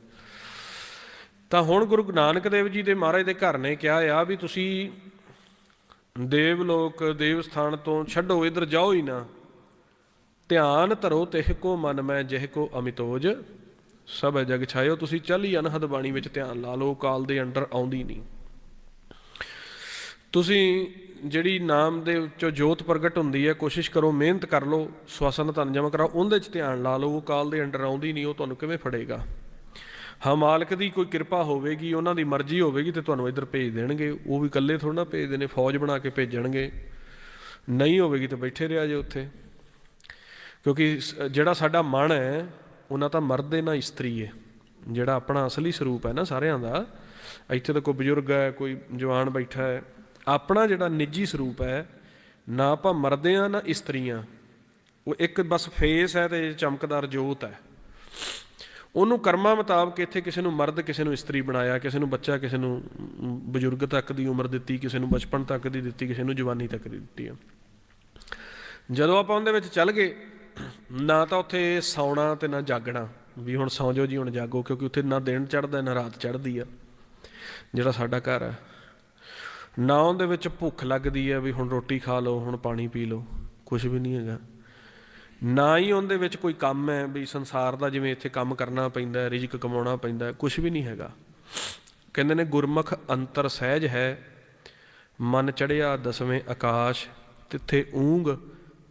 [SPEAKER 1] ਤਾਂ ਹੁਣ ਗੁਰੂ ਨਾਨਕ ਦੇਵ ਜੀ ਦੇ ਮਹਾਰਾਜ ਦੇ ਘਰ ਨੇ ਕਿਹਾ ਆ ਵੀ ਤੁਸੀਂ ਦੇਵ ਲੋਕ, ਦੇਵ ਸਥਾਨ ਤੋਂ ਛੱਡੋ, ਇਧਰ ਜਾਓ ਹੀ ਨਾ। ਧਿਆਨ ਧਰੋ ਤਿਹ ਕੋ ਮਨ ਮੈਂ, ਜਿਹ ਕੋ ਅਮਿਤੋਜ। ਸਭ ਜਗ ਛਾਇਓ, ਤੁਸੀਂ ਚੱਲ ਹੀ ਅਨਹਦ ਬਾਣੀ ਵਿੱਚ ਧਿਆਨ ਲਾ ਲਓ, ਕਾਲ ਦੇ ਅੰਡਰ ਆਉਂਦੀ ਨਹੀਂ। ਤੁਸੀਂ ਜਿਹੜੀ ਨਾਮ ਦੇ ਵਿੱਚੋਂ ਜੋਤ ਪ੍ਰਗਟ ਹੁੰਦੀ ਹੈ, ਕੋਸ਼ਿਸ਼ ਕਰੋ, ਮਿਹਨਤ ਕਰ ਲਓ ਸਵਾਸਾਂ ਦਾ ਧਨ ਜਮਾ ਕਰਾਓ, ਉਹਦੇ 'ਚ ਧਿਆਨ ਲਾ ਲਓ, ਉਹ ਕਾਲ ਦੇ ਅੰਡਰ ਆਉਂਦੀ ਨਹੀਂ, ਉਹ ਤੁਹਾਨੂੰ ਕਿਵੇਂ ਫੜੇਗਾ? ਹਾਂ, ਮਾਲਕ ਦੀ ਕੋਈ ਕਿਰਪਾ ਹੋਵੇਗੀ, ਉਹਨਾਂ ਦੀ ਮਰਜ਼ੀ ਹੋਵੇਗੀ ਤੇ ਤੁਹਾਨੂੰ ਇੱਧਰ ਭੇਜ ਦੇਣਗੇ, ਉਹ ਵੀ ਇਕੱਲੇ ਥੋੜਾ ਨਾ ਭੇਜਦੇ ਨੇ, ਫੌਜ ਬਣਾ ਕੇ ਭੇਜਣਗੇ। ਨਹੀਂ ਹੋਵੇਗੀ ਤਾਂ ਬੈਠੇ ਰਿਹਾ ਜੇ ਉੱਥੇ। ਕਿਉਂਕਿ ਸ- ਜਿਹੜਾ ਸਾਡਾ ਮਨ ਹੈ, ਉਹਨਾਂ ਤਾਂ ਮਰਦ ਹੈ ਨਾ ਇਸਤਰੀ ਹੈ। ਜਿਹੜਾ ਆਪਣਾ ਅਸਲੀ ਸਰੂਪ ਹੈ ਨਾ ਸਾਰਿਆਂ ਦਾ, ਇੱਥੇ ਤਾਂ ਕੋਈ ਬਜ਼ੁਰਗ ਹੈ, ਕੋਈ ਜਵਾਨ ਬੈਠਾ ਹੈ ਆਪਣਾ ਜਿਹੜਾ ਨਿੱਜੀ ਸਰੂਪ ਹੈ, ਨਾ ਆਪਾਂ ਮਰਦੇ ਆ ਨਾ ਇਸਤਰੀਆਂ। ਉਹ ਇੱਕ ਬਸ ਫੇਸ ਹੈ ਤੇ ਚਮਕਦਾਰ ਜੋਤ ਹੈ। ਉਹਨੂੰ ਕਰਮਾਂ ਮੁਤਾਬਕ ਇੱਥੇ ਕਿਸੇ ਨੂੰ ਮਰਦ, ਕਿਸੇ ਨੂੰ ਇਸਤਰੀ ਬਣਾਇਆ, ਕਿਸੇ ਨੂੰ ਬੱਚਾ, ਕਿਸੇ ਨੂੰ ਬਜ਼ੁਰਗ ਤੱਕ ਦੀ ਉਮਰ ਦਿੱਤੀ, ਕਿਸੇ ਨੂੰ ਬਚਪਨ ਤੱਕ ਦੀ ਦਿੱਤੀ, ਕਿਸੇ ਨੂੰ ਜਵਾਨੀ ਤੱਕ ਦੀ ਦਿੱਤੀ ਆ। ਜਦੋਂ ਆਪਾਂ ਉਹਦੇ ਵਿੱਚ ਚੱਲ ਗਏ, ਨਾ ਤਾਂ ਉੱਥੇ ਸੌਣਾ ਤੇ ਨਾ ਜਾਗਣਾ, ਵੀ ਹੁਣ ਸੌਂ ਜਾਓ ਜੀ, ਹੁਣ ਜਾਗੋ, ਕਿਉਂਕਿ ਉੱਥੇ ਨਾ ਦਿਨ ਚੜ੍ਹਦਾ, ਨਾ ਰਾਤ ਚੜ੍ਹਦੀ ਆ। ਜਿਹੜਾ ਸਾਡਾ ਘਰ ਹੈ। ਨਾ ਉਹਦੇ ਵਿੱਚ ਭੁੱਖ ਲੱਗਦੀ ਹੈ ਵੀ ਹੁਣ ਰੋਟੀ ਖਾ ਲਓ, ਹੁਣ ਪਾਣੀ ਪੀ ਲਓ ਕੁਝ ਵੀ ਨਹੀਂ ਹੈਗਾ। ਨਾ ਹੀ ਉਹਦੇ ਵਿੱਚ ਕੋਈ ਕੰਮ ਹੈ ਵੀ ਸੰਸਾਰ ਦਾ ਜਿਵੇਂ ਇੱਥੇ ਕੰਮ ਕਰਨਾ ਪੈਂਦਾ ਰਿਜ਼ਕ ਕਮਾਉਣਾ ਪੈਂਦਾ ਹੈ ਕੁਝ ਵੀ ਨਹੀਂ ਹੈਗਾ। ਕਹਿੰਦੇ ਨੇ ਗੁਰਮੁਖ ਅੰਤਰ ਸਹਿਜ ਹੈ, ਮਨ ਚੜਿਆ ਦਸਵੇਂ ਆਕਾਸ਼, ਤਿੱਥੇ ਊਂਗ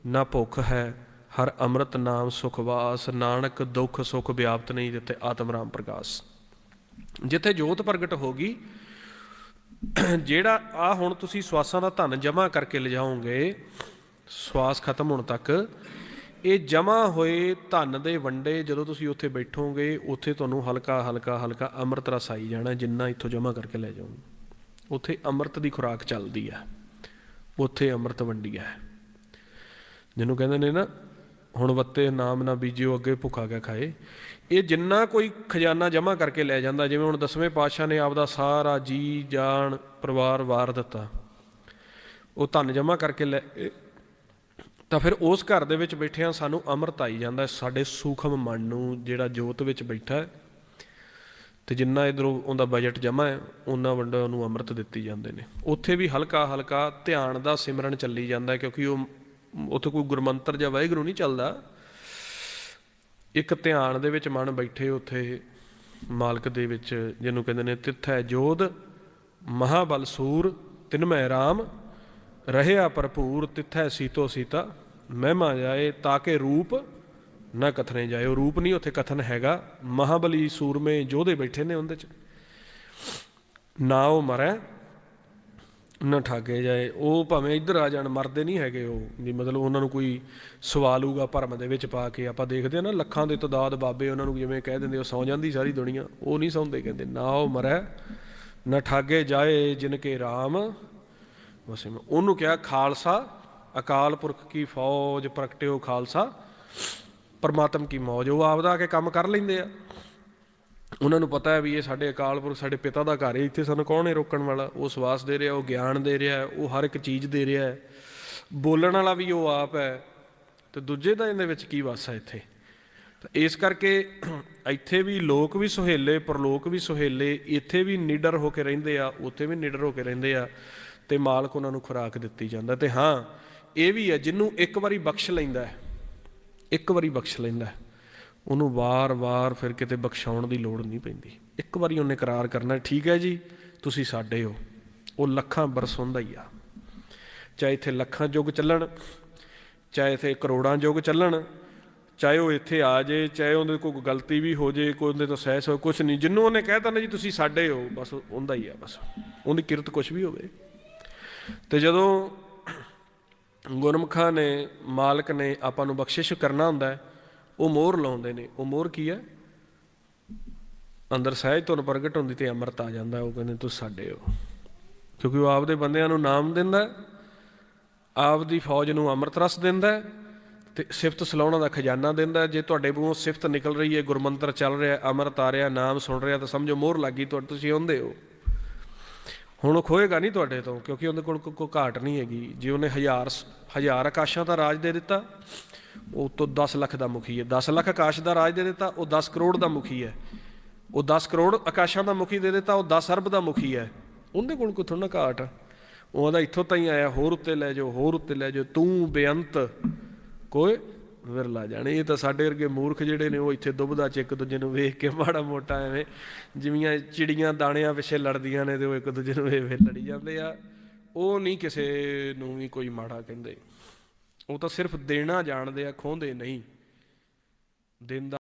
[SPEAKER 1] ਨਾ ਭੁੱਖ ਹੈ, ਹਰ ਅੰਮ੍ਰਿਤ ਨਾਮ ਸੁਖ ਵਾਸ, ਨਾਨਕ ਦੁੱਖ ਸੁਖ ਵਿਆਪਤ ਨਹੀਂ, ਜਿੱਥੇ ਆਤਮ ਰਾਮ ਪ੍ਰਕਾਸ਼ ਜਿੱਥੇ ਜੋਤ ਪ੍ਰਗਟ ਹੋਗੀ ਜਿਹੜਾ ਆ ਹੁਣ ਤੁਸੀਂ ਸਵਾਸਾਂ ਦਾ ਧਨ ਜਮ੍ਹਾਂ ਕਰਕੇ ਲਿਜਾਓਗੇ, ਸਵਾਸ ਖਤਮ ਹੋਣ ਤੱਕ, ਇਹ ਜਮ੍ਹਾਂ ਹੋਏ ਧਨ ਦੇ ਵੰਡੇ ਜਦੋਂ ਤੁਸੀਂ ਉੱਥੇ ਬੈਠੋਗੇ, ਉੱਥੇ ਤੁਹਾਨੂੰ ਹਲਕਾ ਹਲਕਾ ਹਲਕਾ ਅੰਮ੍ਰਿਤ ਰਸ ਆਈ ਜਾਣਾ ਜਿੰਨਾ ਇੱਥੋਂ ਜਮ੍ਹਾਂ ਕਰਕੇ ਲੈ ਜਾਓਗੇ। ਉੱਥੇ ਅੰਮ੍ਰਿਤ ਦੀ ਖੁਰਾਕ ਚੱਲਦੀ ਹੈ। ਉੱਥੇ ਅੰਮ੍ਰਿਤ ਵੰਡੀ ਹੈ। ਜਿਹਨੂੰ ਕਹਿੰਦੇ ਨੇ ਨਾ ਹੁਣ ਵੱਤੇ ਨਾਮ ਨਾ ਬੀਜਿਓ, ਅੱਗੇ ਭੁੱਖਾ ਗਿਆ ਖਾਏ। ਇਹ ਜਿੰਨਾ ਕੋਈ ਖਜ਼ਾਨਾ ਜਮ੍ਹਾਂ ਕਰਕੇ ਲੈ ਜਾਂਦਾ, ਜਿਵੇਂ ਹੁਣ ਦਸਵੇਂ ਪਾਤਸ਼ਾਹ ਨੇ ਆਪਦਾ ਸਾਰਾ ਜੀ, ਜਾਨ, ਪਰਿਵਾਰ, ਵਾਰ ਦਿੱਤਾ। ਉਹ ਧਨ ਜਮ੍ਹਾਂ ਕਰਕੇ ਲੈ ਤਾਂ ਫਿਰ ਉਸ ਘਰ ਦੇ ਵਿੱਚ ਬੈਠਿਆਂ ਸਾਨੂੰ ਅੰਮ੍ਰਿਤ ਆਈ ਜਾਂਦਾ, ਸਾਡੇ ਸੂਖਮ ਮਨ ਨੂੰ ਜਿਹੜਾ ਜੋਤ ਵਿੱਚ ਬੈਠਾ ਹੈ। ਤੇ ਜਿੰਨਾ ਇਧਰੋਂ ਉਹਦਾ ਬਜਟ ਜਮਾ ਹੈ, ਉਹਨਾਂ ਵੰਡੋ ਉਹਨੂੰ ਅੰਮ੍ਰਿਤ ਦਿੱਤੀ ਜਾਂਦੇ ਨੇ। ਉੱਥੇ ਵੀ ਹਲਕਾ ਹਲਕਾ ਧਿਆਨ ਦਾ ਸਿਮਰਨ ਚੱਲੀ ਜਾਂਦਾ, ਕਿਉਂਕਿ ਉਹ ਉੱਥੇ ਕੋਈ ਗੁਰਮੰਤਰ ਜਾਂ ਵਾਹਿਗੁਰੂ ਨਹੀਂ ਚੱਲਦਾ। ਇੱਕ ਧਿਆਨ ਦੇ ਵਿੱਚ ਮਨ ਬੈਠੇ ਉੱਥੇ ਮਾਲਕ ਦੇ ਵਿੱਚ, ਜਿਹਨੂੰ ਕਹਿੰਦੇ ਨੇ ਤਿੱਥੈ ਜੋਧ, ਮਹਾਬਲ ਸੂਰ ਤਿਨਮੈ ਰਾਮ, ਰਹਿਆ ਭਰਪੂਰ, ਤਿੱਥੈ ਸੀਤੋ ਸੀਤਾ, ਮਹਿਮਾ ਜਾਏ ਤਾਂ ਕਿ ਰੂਪ ਨਾ ਕਥਨੇ ਜਾਏ। ਉਹ ਰੂਪ ਨਹੀਂ, ਉੱਥੇ ਕਥਨ ਹੈਗਾ। ਮਹਾਬਲੀ ਸੂਰਮੇ ਜੋਧੇ ਬੈਠੇ ਨੇ ਉਹਦੇ ਚ। ਨਾ ਉਹ ਮਰੈ ਨਾ ਠਾਗੇ ਜਾਏ। ਉਹ ਭਾਵੇਂ ਇੱਧਰ ਆ ਜਾਣ, ਮਰਦੇ ਨਹੀਂ ਹੈਗੇ ਉਹ। ਵੀ ਮਤਲਬ ਉਹਨਾਂ ਨੂੰ ਕੋਈ ਸਵਾਲੂਗਾ ਭਰਮ ਦੇ ਵਿੱਚ ਪਾ ਕੇ। ਆਪਾਂ ਦੇਖਦੇ ਆ ਨਾ, ਲੱਖਾਂ ਦੇ ਤਦਾਦ ਬਾਬੇ ਉਹਨਾਂ ਨੂੰ ਜਿਵੇਂ ਕਹਿ ਦਿੰਦੇ ਉਹ ਸੌ ਜਾਂਦੀ ਸਾਰੀ ਦੁਨੀਆ। ਉਹ ਨਹੀਂ ਸੌਂਦੇ, ਕਹਿੰਦੇ ਨਾ ਉਹ ਮਰੈ, ਨਾ ਠਾਗੇ ਜਾਏ ਜਿਨ ਕੇ ਰਾਮ ਵਸਿਮ ਉਹਨੂੰ ਕਿਹਾ, ਖਾਲਸਾ, ਅਕਾਲ ਪੁਰਖ ਕੀ ਫੌਜ ਪ੍ਰਗਟਿਓ ਖਾਲਸਾ, ਪਰਮਾਤਮ ਕੀ ਮੌਜ। ਉਹ ਆਪਦਾ ਆ ਕੇ ਕੰਮ ਕਰ ਲੈਂਦੇ ਆ। ਉਹਨਾਂ ਨੂੰ ਪਤਾ ਹੈ ਵੀ ਇਹ ਸਾਡੇ ਅਕਾਲ ਪੁਰਖ ਸਾਡੇ ਪਿਤਾ ਦਾ ਘਰ ਹੈ ਇੱਥੇ ਸਾਨੂੰ ਕੌਣ ਹੈ ਰੋਕਣ ਵਾਲਾ? ਉਹ ਸਵਾਸ ਦੇ ਰਿਹਾ ਉਹ ਗਿਆਨ ਦੇ ਰਿਹਾ ਉਹ ਹਰ ਇੱਕ ਚੀਜ਼ ਦੇ ਰਿਹਾ ਹੈ। ਬੋਲਣ ਵਾਲਾ ਵੀ ਉਹ ਆਪ ਹੈ। ਤੇ ਦੂਜੇ ਦਾ ਇਹਦੇ ਵਿੱਚ ਕੀ ਵਾਸ ਹੈ ਇੱਥੇ? ਤਾਂ ਇਸ ਕਰਕੇ ਇੱਥੇ ਵੀ ਲੋਕ ਵੀ ਸੁਹੇਲੇ ਪਰਲੋਕ ਵੀ ਸੁਹੇਲੇ ਇੱਥੇ ਵੀ ਨਿਡਰ ਹੋ ਕੇ ਰਹਿੰਦੇ ਆ ਉੱਥੇ ਵੀ ਨਿਡਰ ਹੋ ਕੇ ਰਹਿੰਦੇ ਆ ਤੇ ਮਾਲਕ ਉਹਨਾਂ ਨੂੰ ਖੁਰਾਕ ਦਿੱਤੀ ਜਾਂਦਾ। ਤੇ ਹਾਂ ਇਹ ਵੀ ਹੈ ਜਿਹਨੂੰ ਇੱਕ ਵਾਰੀ ਬਖਸ਼ ਲੈਂਦਾ ਹੈ ਇੱਕ ਵਾਰੀ ਬਖਸ਼ ਲੈਂਦਾ ਹੈ, ਉਹਨੂੰ ਵਾਰ-ਵਾਰ ਫਿਰ ਕਿਤੇ ਬਖਸ਼ਾਉਣ ਦੀ ਲੋੜ ਨਹੀਂ ਪੈਂਦੀ। ਇੱਕ ਵਾਰੀ ਉਹਨੇ ਇਕਰਾਰ ਕਰਨਾ, ਠੀਕ ਹੈ ਜੀ, ਤੁਸੀਂ ਸਾਡੇ ਹੋ। ਉਹ ਲੱਖਾਂ ਬਰਸ ਹੁੰਦਾ ਹੀ ਆ। ਚਾਹੇ ਇੱਥੇ ਲੱਖਾਂ ਯੁੱਗ ਚੱਲਣ, ਚਾਹੇ ਇੱਥੇ ਕਰੋੜਾਂ ਯੁੱਗ ਚੱਲਣ, ਚਾਹੇ ਉਹ ਇੱਥੇ ਆ ਜੇ, ਚਾਹੇ ਉਹਦੇ ਕੋਈ ਗਲਤੀ ਵੀ ਹੋ ਜੇ, ਕੋਈ ਉਹਦੇ ਤੋਂ ਸਹਿਸ ਹੋ ਕੁਝ ਨਹੀਂ। ਜਿੰਨੂੰ ਉਹਨੇ ਕਹਿਤਾ ਨਾ ਜੀ, ਤੁਸੀਂ ਸਾਡੇ ਹੋ। ਬਸ ਉਹਦਾ ਹੀ ਆ ਬਸ। ਉਹਦੀ ਕਿਰਤ ਕੁਝ ਵੀ ਹੋਵੇ। ਤੇ ਜਦੋਂ ਗੁਰਮੁਖਾਂ ਨੇ, ਮਾਲਕ ਨੇ ਆਪਾਂ ਨੂੰ ਬਖਸ਼ਿਸ਼ ਕਰਨਾ ਹੁੰਦਾ ਹੈ ਉਹ ਮੋਹਰ ਲਾਉਂਦੇ ਨੇ। ਉਹ ਮੋਹਰ ਕੀ ਹੈ? ਅੰਦਰ ਸਹਿਜ ਤੋਂ ਪ੍ਰਗਟ ਹੁੰਦੀ ਤੇ ਅੰਮ੍ਰਿਤ ਆ ਜਾਂਦਾ ਉਹ ਕਹਿੰਦੇ, ਤੁਸੀਂ ਸਾਡੇ ਹੋ। ਕਿਉਂਕਿ ਉਹ ਆਪਦੇ ਬੰਦਿਆਂ ਨੂੰ ਨਾਮ ਦਿੰਦਾ ਹੈ। ਆਪਦੀ ਫੌਜ ਨੂੰ ਅੰਮ੍ਰਿਤ ਰਸ ਦਿੰਦਾ ਤੇ ਸਿਫਤ ਸਲਾਉਣਾ ਦਾ ਖਜ਼ਾਨਾ ਦਿੰਦਾ ਜੇ ਤੁਹਾਡੇ ਮੂੰਹੋਂ ਸਿਫਤ ਨਿਕਲ ਰਹੀ ਹੈ, ਗੁਰਮੰਤਰ ਚੱਲ ਰਿਹਾ ਅੰਮ੍ਰਿਤ ਆ ਰਿਹਾ, ਨਾਮ ਸੁਣ ਰਿਹਾ, ਤਾਂ ਸਮਝੋ ਮੋਹਰ ਲੱਗੀ ਤੁਹਾਡੇ ਤੁਸੀਂ ਆਉਂਦੇ ਹੋ। ਹੁਣ ਉਹ ਖੋਏਗਾ ਨਹੀਂ ਤੁਹਾਡੇ ਤੋਂ, ਕਿਉਂਕਿ ਉਹਦੇ ਕੋਲ ਕੋਈ ਘਾਟ ਨਹੀਂ ਹੈਗੀ। ਜੇ ਉਹਨੇ ਹਜ਼ਾਰ ਹਜ਼ਾਰ ਆਕਾਸ਼ਾਂ ਦਾ ਰਾਜ ਦੇ ਦਿੱਤਾ, ਉਹ ਤੋਂ 10 ਲੱਖ ਦਾ ਮੁਖੀ ਹੈ। 10 ਲੱਖ ਆਕਾਸ਼ ਦਾ ਰਾਜ ਦੇ ਦਿੱਤਾ, ਉਹ 10 ਕਰੋੜ ਦਾ ਮੁਖੀ ਹੈ। ਉਹ 10 ਕਰੋੜ ਆਕਾਸ਼ਾਂ ਦਾ ਮੁਖੀ ਦੇ ਦਿੱਤਾ, ਉਹ 10 ਅਰਬ ਦਾ ਮੁਖੀ ਹੈ। ਉਹਦੇ ਕੋਲ ਕੋਈ ਥੋੜਾ ਘਾਟ? ਉਹਦਾ ਉਹ ਆਦਾ ਇੱਥੋਂ ਤਾਈਂ ਆਇਆ, ਹੋਰ ਉੱਤੇ ਲੈ ਜਾਓ, ਹੋਰ ਉੱਤੇ ਲੈ ਜਾਓ, ਤੂੰ ਬੇਅੰਤ, ਕੋਈ ਵਿਰਲਾ ਜਾਣੇ। ਇਹ ਤਾਂ ਸਾਡੇ ਵਰਗੇ ਮੂਰਖ ਜਿਹੜੇ ਨੇ, ਉਹ ਇੱਥੇ ਦੁਬਦਾ ਚ ਇੱਕ ਦੂਜੇ ਨੂੰ ਵੇਖ ਕੇ ਮਾੜਾ ਮੋਟਾ ਐਵੇਂ ਜਿਵੇਂ ਚਿੜੀਆਂ ਦਾਣਿਆਂ ਪਿੱਛੇ ਲੜਦੀਆਂ ਨੇ ਤੇ ਉਹ ਇੱਕ ਦੂਜੇ ਨੂੰ ਵੇਖ ਲੜੀ ਜਾਂਦੇ ਆ। ਉਹ ਨਹੀਂ ਕਿਸੇ ਨੂੰ ਵੀ ਕੋਈ ਮਾੜਾ ਕਹਿੰਦੇ। ਉਹ ਤਾਂ ਸਿਰਫ ਦੇਣਾ ਜਾਣਦੇ ਆ, ਖੋਹਦੇ ਨਹੀਂ। ਦਿੰਦਾ